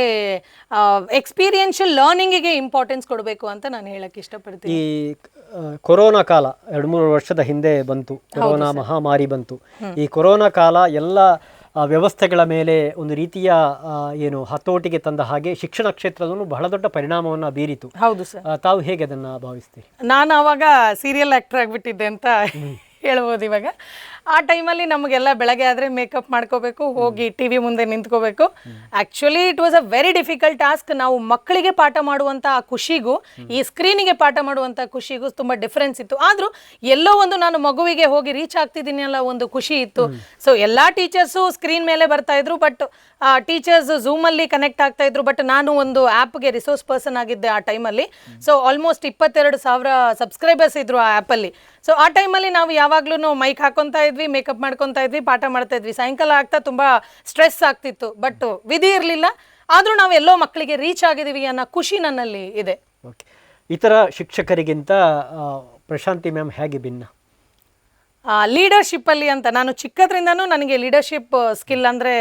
ಎಕ್ಸ್ಪೀರಿಯನ್ಷಿಯಲ್ ಲರ್ನಿಂಗಿಗೆ ಇಂಪಾರ್ಟೆನ್ಸ್ ಕೊಡಬೇಕು ಅಂತ ನಾನು ಹೇಳಕ್ಕೆ ಇಷ್ಟಪಡ್ತೀನಿ. ಈ ಕೊರೋನಾ ಕಾಲ ಎರಡು ಮೂರು ವರ್ಷದ ಹಿಂದೆ ಬಂತು. ಕೊರೋನಾ ಮಹಾಮಾರಿ ಬಂತು. ಈ ಕೊರೋನಾ ಕಾಲ ಎಲ್ಲ ವ್ಯವಸ್ಥೆಗಳ ಮೇಲೆ ಒಂದು ರೀತಿಯ ಏನು ಹತೋಟಿಗೆ ತಂದ ಹಾಗೆ ಶಿಕ್ಷಣ ಕ್ಷೇತ್ರದಲ್ಲೂ ಬಹಳ ದೊಡ್ಡ ಪರಿಣಾಮವನ್ನು ಬೀರಿತು. ಹೌದು ಸರ್. ತಾವು ಹೇಗೆ ಅದನ್ನು ಭಾವಿಸ್ತೀರಿ? ನಾನು ಆವಾಗ ಸೀರಿಯಲ್ ಆ್ಯಕ್ಟರ್ ಆಗಿಬಿಟ್ಟಿದ್ದೆ ಅಂತ ಹೇಳ್ಬೋದು ಇವಾಗ. ಆ ಟೈಮಲ್ಲಿ ನಮಗೆಲ್ಲ ಬೆಳಗ್ಗೆ ಆದರೆ ಮೇಕಪ್ ಮಾಡ್ಕೋಬೇಕು ಹೋಗಿ ಟಿ ವಿ ಮುಂದೆ ನಿಂತ್ಕೋಬೇಕು. Actually it was a very difficult task ನಾವು ಮಕ್ಕಳಿಗೆ ಪಾಠ ಮಾಡುವಂಥ ಆ ಖುಷಿಗೂ ಈ ಸ್ಕ್ರೀನಿಗೆ ಪಾಠ ಮಾಡುವಂಥ ಖುಷಿಗೂ ತುಂಬ ಡಿಫ್ರೆನ್ಸ್ ಇತ್ತು. ಆದರೂ ಎಲ್ಲೋ ಒಂದು ನಾನು ಮಗುವಿಗೆ ಹೋಗಿ ರೀಚ್ ಆಗ್ತಿದ್ದೀನಿ ಅಲ್ಲ ಒಂದು ಖುಷಿ ಇತ್ತು. ಸೊ ಎಲ್ಲ ಟೀಚರ್ಸು ಸ್ಕ್ರೀನ್ ಮೇಲೆ ಬರ್ತಾ ಇದ್ರು ಬಟ್ ಟೀಚರ್ಸ್ ಝೂಮಲ್ಲಿ ಕನೆಕ್ಟ್ ಆಗ್ತಾ ಇದ್ರು ಬಟ್ ನಾನು ಒಂದು ಆ್ಯಪ್ಗೆ ರಿಸೋರ್ಸ್ ಪರ್ಸನ್ ಆಗಿದ್ದೆ ಆ ಟೈಮಲ್ಲಿ ಸೊ ಆಲ್ಮೋಸ್ಟ್ ಇಪ್ಪತ್ತೆರಡು ಸಾವಿರ ಸಬ್ಸ್ಕ್ರೈಬರ್ಸ್ ಇದ್ರು ಆ ಆ್ಯಪಲ್ಲಿ ಸೊ ಆ ಟೈಮಲ್ಲಿ ನಾವು ಯಾವಾಗ್ಲೂ ಮೈಕ್ ಹಾಕೊತಾ ಇದ್ವಿ ಮೇಕಪ್ ಮಾಡ್ಕೊತಾ ಇದ್ವಿ, ಪಾಠ ಮಾಡ್ತಾ ಇದ್ವಿ. ಸಾಯಂಕಾಲ ಆಗ್ತಾ ತುಂಬಾ ಸ್ಟ್ರೆಸ್ ಆಗ್ತಿತ್ತು. ಬಟ್ ವಿಧಿ ಇರಲಿಲ್ಲ. ಆದ್ರೂ ನಾವು ಎಲ್ಲೋ ಮಕ್ಕಳಿಗೆ ರೀಚ್ ಆಗಿದ್ದೀವಿ ಅನ್ನೋ ಖುಷಿ ನನ್ನಲ್ಲಿ ಇದೆ. ಓಕೆ ಇತರ ಶಿಕ್ಷಕರಿಗಿಂತ ಪ್ರಶಾಂತಿ ಮ್ಯಾಮ್ ಹೇಗೆ ಭಿನ್ನ? ಲೀಡರ್ಶಿಪ್ ಅಲ್ಲಿ ಅಂತ. ನಾನು ಚಿಕ್ಕದ್ರಿಂದನೂ ನನಗೆ ಲೀಡರ್ಶಿಪ್ ಸ್ಕಿಲ್ ಅಂದರೆ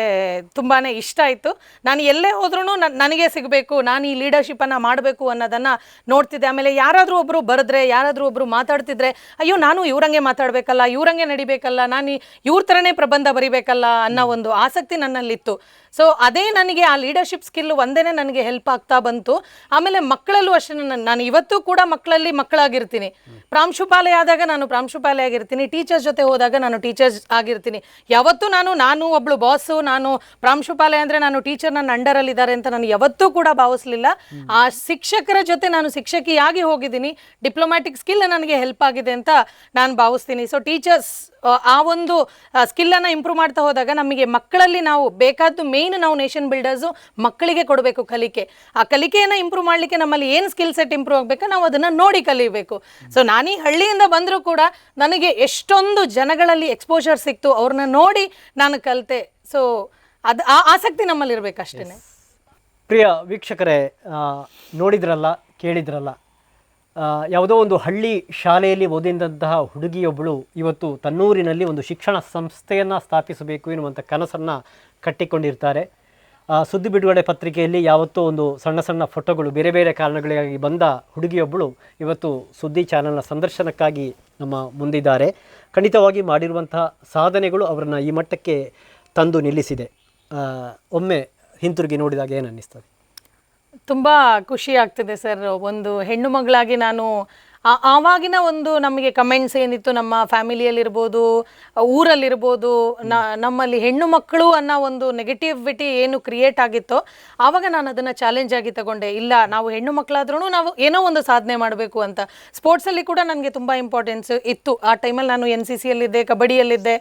ತುಂಬಾ ಇಷ್ಟ ಆಯಿತು. ನಾನು ಎಲ್ಲೇ ಹೋದ್ರೂ ನನಗೆ ಸಿಗಬೇಕು, ನಾನು ಈ ಲೀಡರ್ಶಿಪ್ಪನ್ನು ಮಾಡಬೇಕು ಅನ್ನೋದನ್ನು ನೋಡ್ತಿದ್ದೆ. ಆಮೇಲೆ ಯಾರಾದರೂ ಒಬ್ಬರು ಬರೆದ್ರೆ, ಯಾರಾದರೂ ಒಬ್ಬರು ಮಾತಾಡ್ತಿದ್ರೆ, ಅಯ್ಯೋ, ನಾನು ಇವರಂಗೆ ಮಾತಾಡಬೇಕಲ್ಲ, ಇವರಂಗೆ ನಡಿಬೇಕಲ್ಲ, ನಾನು ಇವ್ರ ಥರನೇ ಪ್ರಬಂಧ ಬರಿಬೇಕಲ್ಲ ಅನ್ನೋ ಒಂದು ಆಸಕ್ತಿ ನನ್ನಲ್ಲಿತ್ತು. ಸೊ ಅದೇ ನನಗೆ ಆ ಲೀಡರ್ಶಿಪ್ ಸ್ಕಿಲ್ ಒಂದೇ ನನಗೆ ಹೆಲ್ಪ್ ಆಗ್ತಾ ಬಂತು. ಆಮೇಲೆ ಮಕ್ಕಳಲ್ಲೂ ಅಷ್ಟೇ ನಾನು ಇವತ್ತು ಕೂಡ ಮಕ್ಕಳಲ್ಲಿ ಮಕ್ಕಳಾಗಿರ್ತೀನಿ. ಪ್ರಾಂಶುಪಾಲೆ ಆದಾಗ ನಾನು ಪ್ರಾಂಶುಪಾಲೆ ಆಗಿರ್ತೀನಿ. ಟೀಚರ್ಸ್ ಜೊತೆ ಹೋದಾಗ ನಾನು ಟೀಚರ್ಸ್ ಆಗಿರ್ತೀನಿ. ಯಾವತ್ತೂ ನಾನು ನಾನು ಒಬ್ಳು ಬಾಸು ನಾನು ಪ್ರಾಂಶುಪಾಲೆ ಅಂದರೆ ನಾನು ಟೀಚರ್ ನನ್ನ ಅಂಡರಲ್ಲಿ ಇದ್ದಾರೆ ಅಂತ ನಾನು ಯಾವತ್ತೂ ಕೂಡ ಭಾವಿಸ್ಲಿಲ್ಲ. ಆ ಶಿಕ್ಷಕರ ಜೊತೆ ನಾನು ಶಿಕ್ಷಕಿಯಾಗಿ ಹೋಗಿದ್ದೀನಿ. ಡಿಪ್ಲೊಮ್ಯಾಟಿಕ್ ಸ್ಕಿಲ್ ನನಗೆ ಹೆಲ್ಪ್ ಆಗಿದೆ ಅಂತ ನಾನು ಭಾವಿಸ್ತೀನಿ. ಸೊ ಟೀಚರ್ಸ್ ಆ ಒಂದು ಸ್ಕಿಲ್ಲನ್ನು ಇಂಪ್ರೂವ್ ಮಾಡ್ತಾ ಹೋದಾಗ ನಮಗೆ ಮಕ್ಕಳಲ್ಲಿ ನಾವು ಬೇಕಾದ್ದು ಮೇನ್ ನಾವು ನೇಷನ್ ಬಿಲ್ಡರ್ಸು ಮಕ್ಕಳಿಗೆ ಕೊಡಬೇಕು ಕಲಿಕೆ. ಆ ಕಲಿಕೆಯನ್ನು ಇಂಪ್ರೂವ್ ಮಾಡಲಿಕ್ಕೆ ನಮ್ಮಲ್ಲಿ ಏನು ಸ್ಕಿಲ್ ಸೆಟ್ ಇಂಪ್ರೂವ್ ಆಗಬೇಕು ನಾವು ಅದನ್ನು ನೋಡಿ ಕಲಿಬೇಕು. ಸೊ ನಾನು ಹಳ್ಳಿಯಿಂದ ಬಂದರೂ ಕೂಡ ನನಗೆ ಎಷ್ಟೊಂದು ಜನಗಳಲ್ಲಿ ಎಕ್ಸ್ಪೋಜರ್ ಸಿಕ್ತು, ಅವ್ರನ್ನ ನೋಡಿ ನಾನು ಕಲಿತೆ. ಸೊ ಅದು, ಆ, ಆಸಕ್ತಿ ನಮ್ಮಲ್ಲಿ ಇರಬೇಕಷ್ಟೇ ಪ್ರಿಯ ವೀಕ್ಷಕರೇ ನೋಡಿದ್ರಲ್ಲ, ಕೇಳಿದ್ರಲ್ಲ ಯಾವುದೋ ಒಂದು ಹಳ್ಳಿ ಶಾಲೆಯಲ್ಲಿ ಓದಿದಂತಹ ಹುಡುಗಿಯೊಬ್ಬಳು ಇವತ್ತು ತನ್ನೂರಿನಲ್ಲಿ ಒಂದು ಶಿಕ್ಷಣ ಸಂಸ್ಥೆಯನ್ನು ಸ್ಥಾಪಿಸಬೇಕು ಎನ್ನುವಂಥ ಕನಸನ್ನು ಕಟ್ಟಿಕೊಂಡಿರ್ತಾರೆ. ಸುದ್ದಿ ಬಿಡುಗಡೆ ಪತ್ರಿಕೆಯಲ್ಲಿ ಯಾವತ್ತೋ ಒಂದು ಸಣ್ಣ ಸಣ್ಣ ಫೋಟೋಗಳು ಬೇರೆ ಬೇರೆ ಕಾರಣಗಳಿಗಾಗಿ ಬಂದ ಹುಡುಗಿಯೊಬ್ಬಳು ಇವತ್ತು ಸುದ್ದಿ ಚಾನಲ್ನ ಸಂದರ್ಶನಕ್ಕಾಗಿ ನಮ್ಮ ಮುಂದಿದ್ದಾರೆ. ಖಂಡಿತವಾಗಿ ಮಾಡಿರುವಂತಹ ಸಾಧನೆಗಳು ಅವರನ್ನು ಈ ಮಟ್ಟಕ್ಕೆ ತಂದು ನಿಲ್ಲಿಸಿದೆ. ಒಮ್ಮೆ ಹಿಂತಿರುಗಿ ನೋಡಿದಾಗ ಏನು ಅನ್ನಿಸ್ತದೆ ತುಂಬ ಖುಷಿ ಆಗ್ತಿದೆ ಸರ್. ಒಂದು ಹೆಣ್ಣು ಮಗಳಾಗಿ ನಾನು ಆವಾಗಿನ ಒಂದು ನಮಗೆ ಕಮೆಂಟ್ಸ್ ಏನಿತ್ತು, ನಮ್ಮ ಫ್ಯಾಮಿಲಿಯಲ್ಲಿರ್ಬೋದು, ಊರಲ್ಲಿರ್ಬೋದು, ನ, ನಮ್ಮಲ್ಲಿ ಹೆಣ್ಣು ಮಕ್ಕಳು ಅನ್ನೋ ಒಂದು ನೆಗೆಟಿವಿಟಿ ಏನು ಕ್ರಿಯೇಟ್ ಆಗಿತ್ತೋ, ಆವಾಗ ನಾನು ಅದನ್ನು ಚಾಲೆಂಜ್ ಆಗಿ ತಗೊಂಡೆ. ಇಲ್ಲ, ನಾವು ಹೆಣ್ಣು ಮಕ್ಕಳಾದ್ರೂ ನಾವು ಏನೋ ಒಂದು ಸಾಧನೆ ಮಾಡಬೇಕು ಅಂತ. ಸ್ಪೋರ್ಟ್ಸಲ್ಲಿ ಕೂಡ ನನಗೆ ತುಂಬ ಇಂಪಾರ್ಟೆನ್ಸ್ ಇತ್ತು. ಆ ಟೈಮಲ್ಲಿ ನಾನು ಎನ್ ಸಿ ಸಿಯಲ್ಲಿದ್ದೆ ಕಬಡ್ಡಿಯಲ್ಲಿದ್ದೆ.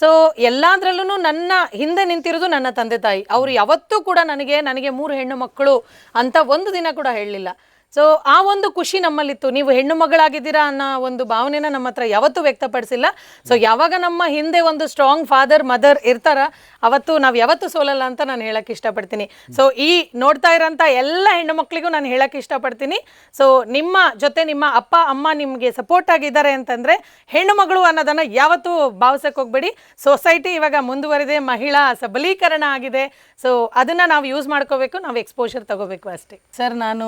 ಸೊ ಎಲ್ಲಾದ್ರಲ್ಲೂ ನನ್ನ ಹಿಂದೆ ನಿಂತಿರೋದು ನನ್ನ ತಂದೆ ತಾಯಿ. ಅವರು ಯಾವತ್ತೂ ಕೂಡ ನನಗೆ ನನಗೆ ಮೂರು ಹೆಣ್ಣು ಮಕ್ಕಳು ಅಂತ ಒಂದು ದಿನ ಕೂಡ ಹೇಳಲಿಲ್ಲ. ಸೊ ಆ ಒಂದು ಖುಷಿ ನಮ್ಮಲ್ಲಿತ್ತು. ನೀವು ಹೆಣ್ಣು ಮಗಳಾಗಿದ್ದೀರಾ ಅನ್ನೋ ಒಂದು ಭಾವನೆನ ನಮ್ಮ ಹತ್ರ ಯಾವತ್ತೂ ವ್ಯಕ್ತಪಡಿಸಿಲ್ಲ. ಸೊ ಯಾವಾಗ ನಮ್ಮ ಹಿಂದೆ ಒಂದು ಸ್ಟ್ರಾಂಗ್ ಫಾದರ್ ಮದರ್ ಇರ್ತಾರ ಅವತ್ತು ನಾವು ಯಾವತ್ತೂ ಸೋಲಲ್ಲ ಅಂತ ನಾನು ಹೇಳಕ್ಕೆ ಇಷ್ಟಪಡ್ತೀನಿ. ಸೊ ಈ ನೋಡ್ತಾ ಇರೋಂಥ ಎಲ್ಲ ಹೆಣ್ಣು ಮಕ್ಕಳಿಗೂ ನಾನು ಹೇಳಕ್ಕೆ ಇಷ್ಟಪಡ್ತೀನಿ. ಸೊ ನಿಮ್ಮ ಜೊತೆ ನಿಮ್ಮ ಅಪ್ಪ, ಅಮ್ಮ ನಿಮಗೆ ಸಪೋರ್ಟ್ ಆಗಿದ್ದಾರೆ ಅಂತಂದರೆ ಹೆಣ್ಣು ಮಗಳು ಅನ್ನೋದನ್ನು ಯಾವತ್ತೂ ಭಾವಿಸಕ್ಕೆ ಹೋಗ್ಬೇಡಿ. ಸೊಸೈಟಿ ಇವಾಗ ಮುಂದುವರಿದೆ, ಮಹಿಳಾ ಸಬಲೀಕರಣ ಆಗಿದೆ. ಸೊ ಅದನ್ನು ನಾವು ಯೂಸ್ ಮಾಡ್ಕೋಬೇಕು, ನಾವು ಎಕ್ಸ್ಪೋಷರ್ ತಗೋಬೇಕು ಅಷ್ಟೇ. ಸರ್ ನಾನು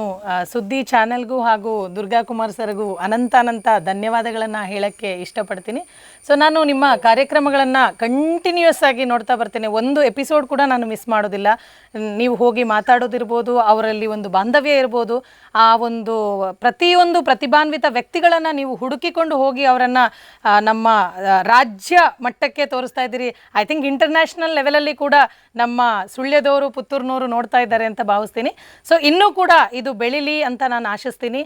ಸುದ್ದಿ ಚಾನೆಲ್ಗೂ ಹಾಗೂ ದುರ್ಗಾ ಕುಮಾರ್ ಸರ್ಗೂ ಅನಂತ ಅನಂತ ಧನ್ಯವಾದಗಳನ್ನು ಹೇಳಕ್ಕೆ ಇಷ್ಟಪಡ್ತೀನಿ. ಸೊ ನಾನು ನಿಮ್ಮ ಕಾರ್ಯಕ್ರಮಗಳನ್ನು ಕಂಟಿನ್ಯೂಸ್ ಆಗಿ ನೋಡ್ತಾ ಬರ್ತೀನಿ. ಒಂದು ಎಪಿಸೋಡ್ ಕೂಡ ನಾನು ಮಿಸ್ ಮಾಡೋದಿಲ್ಲ. ನೀವು ಹೋಗಿ ಮಾತಾಡೋದಿರ್ಬೋದು, ಅವರಲ್ಲಿ ಒಂದು ಬಾಂಧವ್ಯ ಇರ್ಬೋದು, ಆ ಒಂದು ಪ್ರತಿಯೊಂದು ಪ್ರತಿಭಾನ್ವಿತ ವ್ಯಕ್ತಿಗಳನ್ನು ನೀವು ಹುಡುಕಿಕೊಂಡು ಹೋಗಿ ಅವರನ್ನು ನಮ್ಮ ರಾಜ್ಯ ಮಟ್ಟಕ್ಕೆ ತೋರಿಸ್ತಾ ಇದ್ದೀರಿ. ಐ ಥಿಂಕ್ ಇಂಟರ್ನ್ಯಾಷನಲ್ ಲೆವೆಲಲ್ಲಿ ಕೂಡ ನಮ್ಮ ಸುಳ್ಯದವರು ಪುತ್ತೂರಿನವರು ನೋಡ್ತಾ ಇದ್ದಾರೆ ಅಂತ ಭಾವಿಸ್ತೀನಿ. ಸೊ ಇನ್ನೂ ಕೂಡ ಇದು ಬೆಳಿಲಿ ಅಂತ ನಾನು ಆಶಿಸ್ತೀನಿ.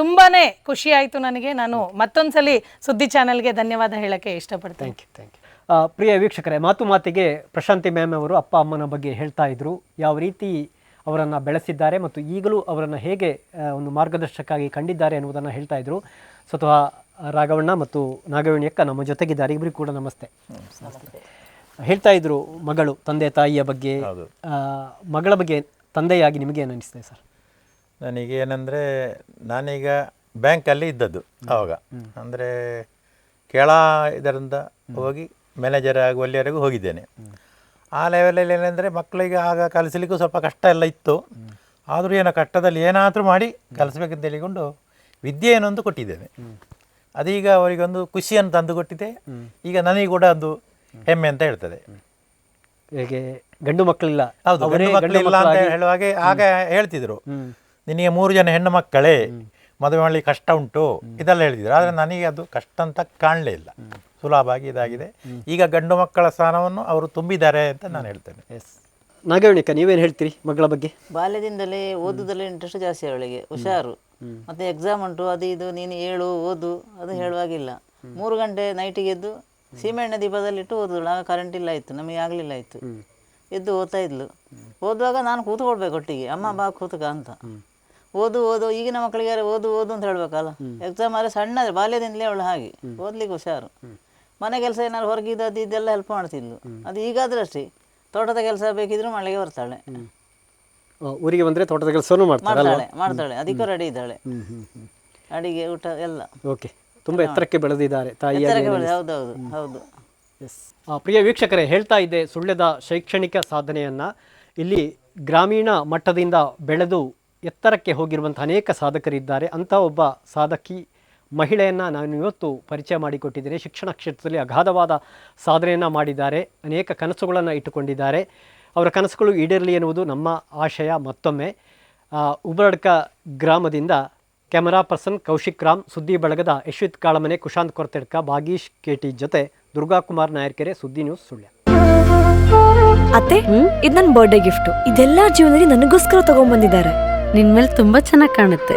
ತುಂಬಾ ಖುಷಿ ಆಯಿತು ನನಗೆ. ನಾನು ಮತ್ತೊಂದ್ಸಲಿ ಸುದ್ದಿ ಚಾನಲ್ಗೆ ಧನ್ಯವಾದ ಹೇಳಕ್ಕೆ ಇಷ್ಟಪಡ್ತೀನಿ. ಥ್ಯಾಂಕ್ ಯು ಥ್ಯಾಂಕ್ ಯು ಪ್ರಿಯ ವೀಕ್ಷಕರೇ ಮಾತು ಮಾತಿಗೆ ಪ್ರಶಾಂತಿ ಮ್ಯಾಮ್ ಅವರು ಅಪ್ಪ ಅಮ್ಮನ ಬಗ್ಗೆ ಹೇಳ್ತಾ ಇದ್ರು. ಯಾವ ರೀತಿ ಅವರನ್ನು ಬೆಳೆಸಿದ್ದಾರೆ ಮತ್ತು ಈಗಲೂ ಅವರನ್ನು ಹೇಗೆ ಒಂದು ಮಾರ್ಗದರ್ಶಕಾಗಿ ಕಂಡಿದ್ದಾರೆ ಎನ್ನುವುದನ್ನು ಹೇಳ್ತಾ ಇದ್ರು. ಸ್ವತಃ ರಾಘವಣ್ಣ ಮತ್ತು ನಾಗವೇಣಿಯಕ್ಕ ನಮ್ಮ ಜೊತೆಗಿದ್ದಾರೆ. ಇಬ್ಬರಿಗೂ ಕೂಡ ನಮಸ್ತೆ. ಹೇಳ್ತಾ ಇದ್ರು ಮಗಳು ತಂದೆ ತಾಯಿಯ ಬಗ್ಗೆ. ಮಗಳ ಬಗ್ಗೆ ತಂದೆಯಾಗಿ ನಿಮಗೆ ಏನು ಅನಿಸ್ತದೆ ಸರ್? ನನಗೆ ಏನಂದರೆ ನಾನೀಗ ಬ್ಯಾಂಕಲ್ಲಿ ಇದ್ದದ್ದು ಆವಾಗ ಅಂದರೆ ಕೇಳ ಇದರಿಂದ ಹೋಗಿ ಮ್ಯಾನೇಜರ್ ಆಗುವಲ್ಲಿವರೆಗೂ ಹೋಗಿದ್ದೇನೆ. ಆ ಲೆವೆಲಲ್ಲಿ ಏನಂದರೆ ಮಕ್ಕಳಿಗೆ ಆಗ ಕಲಿಸಲಿಕ್ಕೂ ಸ್ವಲ್ಪ ಕಷ್ಟ ಎಲ್ಲ ಇತ್ತು. ಆದರೂ ಏನೋ ಕಷ್ಟದಲ್ಲಿ ಏನಾದರೂ ಮಾಡಿ ಕಲಿಸ್ಬೇಕಂತ ಹೇಳಿಕೊಂಡು ವಿದ್ಯೆ ಏನೊಂದು ಕೊಟ್ಟಿದ್ದೇನೆ. ಅದೀಗ ಅವರಿಗೊಂದು ಖುಷಿಯನ್ನು ತಂದು ಕೊಟ್ಟಿದೆ. ಈಗ ನನಗೆ ಕೂಡ ಒಂದು ಹೆಮ್ಮೆ ಅಂತ ಹೇಳ್ತದೆ. ಹೇಗೆ ಗಂಡು ಮಕ್ಕಳಿಲ್ಲ. ಹೌದು ಗಂಡು ಮಕ್ಕಳಿಲ್ಲ ಅಂತ ಹೇಳುವಾಗೆ ಆಗ ಹೇಳ್ತಿದ್ರು. ನಿನಗೆ ಮೂರು ಜನ ಹೆಣ್ಣು ಮಕ್ಕಳೇ ಮದುವೆ ಮಾಡಲಿಕ್ಕೆ ಕಷ್ಟ ಉಂಟು ಇದೆಲ್ಲ ಹೇಳ್ತಿದ್ರು ಆದರೆ ನನಗೆ ಅದು ಕಷ್ಟ ಅಂತ ಕಾಣಲೇ ಇಲ್ಲ. ಸುಲಭವಾಗಿ ಇದಾಗಿದೆ. ಈಗ ಗಂಡು ಮಕ್ಕಳ ಸ್ಥಾನವನ್ನು ಅವರು ತುಂಬಿದ್ದಾರೆ ಅಂತ ನಾನು ಹೇಳ್ತೇನೆ. ಎಸ್ ನಾಗವಣಿಕ ನೀವೇನು ಹೇಳ್ತೀರಿ ಮಗಳ ಬಗ್ಗೆ? ಬಾಲ್ಯದಿಂದಲೇ ಓದುದಲ್ಲೇ ಇಂಟ್ರೆಸ್ಟ್ ಜಾಸ್ತಿ ಅವಳಿಗೆ ಹುಷಾರು. ಮತ್ತೆ ಎಕ್ಸಾಮ್ ಉಂಟು ಅದು ಇದು ನೀನು ಏಳು ಓದು ಅದು ಹೇಳುವಾಗಿಲ್ಲ. ಮೂರು ಗಂಟೆ ನೈಟಿಗೆ ಎದ್ದು ಸೀಮೆಎಣ್ಣೆ ದೀಪದಲ್ಲಿಟ್ಟು ಓದುದಳು ಆಗ ಕರೆಂಟ್ ಇಲ್ಲ ಇತ್ತು ನಮಗೆ ಆಗಲಿಲ್ಲ ಇತ್ತು ಎದ್ದು ಓದ್ತಾ ಇದ್ಲು. ಓದುವಾಗ ನಾನು ಕೂತ್ಕೊಳ್ಬೇಕು ಒಟ್ಟಿಗೆ ಅಮ್ಮ ಬಾ ಕೂತ್ಕ ಅಂತ. ಓದು ಓದು ಈಗಿನ ಮಕ್ಕಳಿಗೆ ಯಾರು ಓದು ಓದು ಅಂತ ಹೇಳ್ಬೇಕಲ್ಲ? ಎಕ್ಸಾಮ್ ಆದರೆ ಸಣ್ಣ ಬಾಲ್ಯದಿಂದಲೇ ಅವಳು ಹಾಗೆ. ಓದ್ಲಿಕ್ಕೆ ಹುಷಾರು. ಮನೆ ಕೆಲಸ ಏನಾದ್ರು ಹೊರಗಿದ್ದು ಅದು ಇದೆಲ್ಲ ಹೆಲ್ಪ್ ಮಾಡ್ತಿದ್ಲು. ಅದು ಈಗಾದ್ರೂ ಅಷ್ಟೇ. ತೋಟದ ಕೆಲಸ ಬೇಕಿದ್ರು ಮಳೆಗೆ ಬರ್ತಾಳೆ. ಊರಿಗೆ ಬಂದ್ರೆ ತೋಟದ ಕೆಲಸನೂ ಮಾಡ್ತಾಳೆ ಮಾಡ್ತಾಳೆ ಅದಕ್ಕೂ ರೆಡಿ ಇದ್ದಾಳೆ. ಅಡಿಗೆ ಊಟ ಎಲ್ಲ. ಓಕೆ. ತುಂಬಾ ಎತ್ತರಕ್ಕೆ ಬೆಳೆದಿದ್ದಾರೆ ತಾಯಿ ಹೌದೌದು ಹೌದು. ಎಸ್ ಆ, ಪ್ರಿಯ ವೀಕ್ಷಕರೇ ಹೇಳ್ತಾ ಇದ್ದೆ ಸುಳ್ಳ್ಯದ ಶೈಕ್ಷಣಿಕ ಸಾಧನೆಯನ್ನ. ಇಲ್ಲಿ ಗ್ರಾಮೀಣ ಮಟ್ಟದಿಂದ ಬೆಳೆದು ಎತ್ತರಕ್ಕೆ ಹೋಗಿರುವಂಥ ಅನೇಕ ಸಾಧಕರಿದ್ದಾರೆ. ಅಂಥ ಒಬ್ಬ ಸಾಧಕಿ ಮಹಿಳೆಯನ್ನು ನಾನು ಇವತ್ತು ಪರಿಚಯ ಮಾಡಿಕೊಟ್ಟಿದ್ದೇನೆ. ಶಿಕ್ಷಣ ಕ್ಷೇತ್ರದಲ್ಲಿ ಅಗಾಧವಾದ ಸಾಧನೆಯನ್ನು ಮಾಡಿದ್ದಾರೆ. ಅನೇಕ ಕನಸುಗಳನ್ನು ಇಟ್ಟುಕೊಂಡಿದ್ದಾರೆ. ಅವರ ಕನಸುಗಳು ಈಡೇರಲಿ ಎನ್ನುವುದು ನಮ್ಮ ಆಶಯ ಮತ್ತೊಮ್ಮೆ. ಉಬರಡ್ಕ ಗ್ರಾಮದಿಂದ ಕ್ಯಾಮರಾ ಪರ್ಸನ್ ಕೌಶಿಕ್ ರಾಮ್ ಸುದ್ದಿ ಬಳಗದ ಯಶ್ವಿತ್ ಕಾಳಮನೆ ಕುಶಾಂತ್ ಕೊರ್ತೆಡ್ಕ ಭಾಗೀಶ್ ಕೇಟಿ ಜೊತೆ ದುರ್ಗಾಕುಮಾರ್ ನಾಯರ್ಕೆರೆ ಸುದ್ದಿ ನ್ಯೂಸ್ ಸುಳ್ಯ. ಅತ್ತೆ ಇದು ನನ್ನ ಬರ್ಡೇ ಗಿಫ್ಟ್ ಇದೆಲ್ಲ ಜೀವನದಲ್ಲಿ ನನಗೋಸ್ಕರ ತಗೊಂಡ್ಬಂದಿದ್ದಾರೆ ನಿನ್ ಮೇಲೆ ತುಂಬಾ ಚೆನ್ನಾಗಿ ಕಾಣುತ್ತೆ.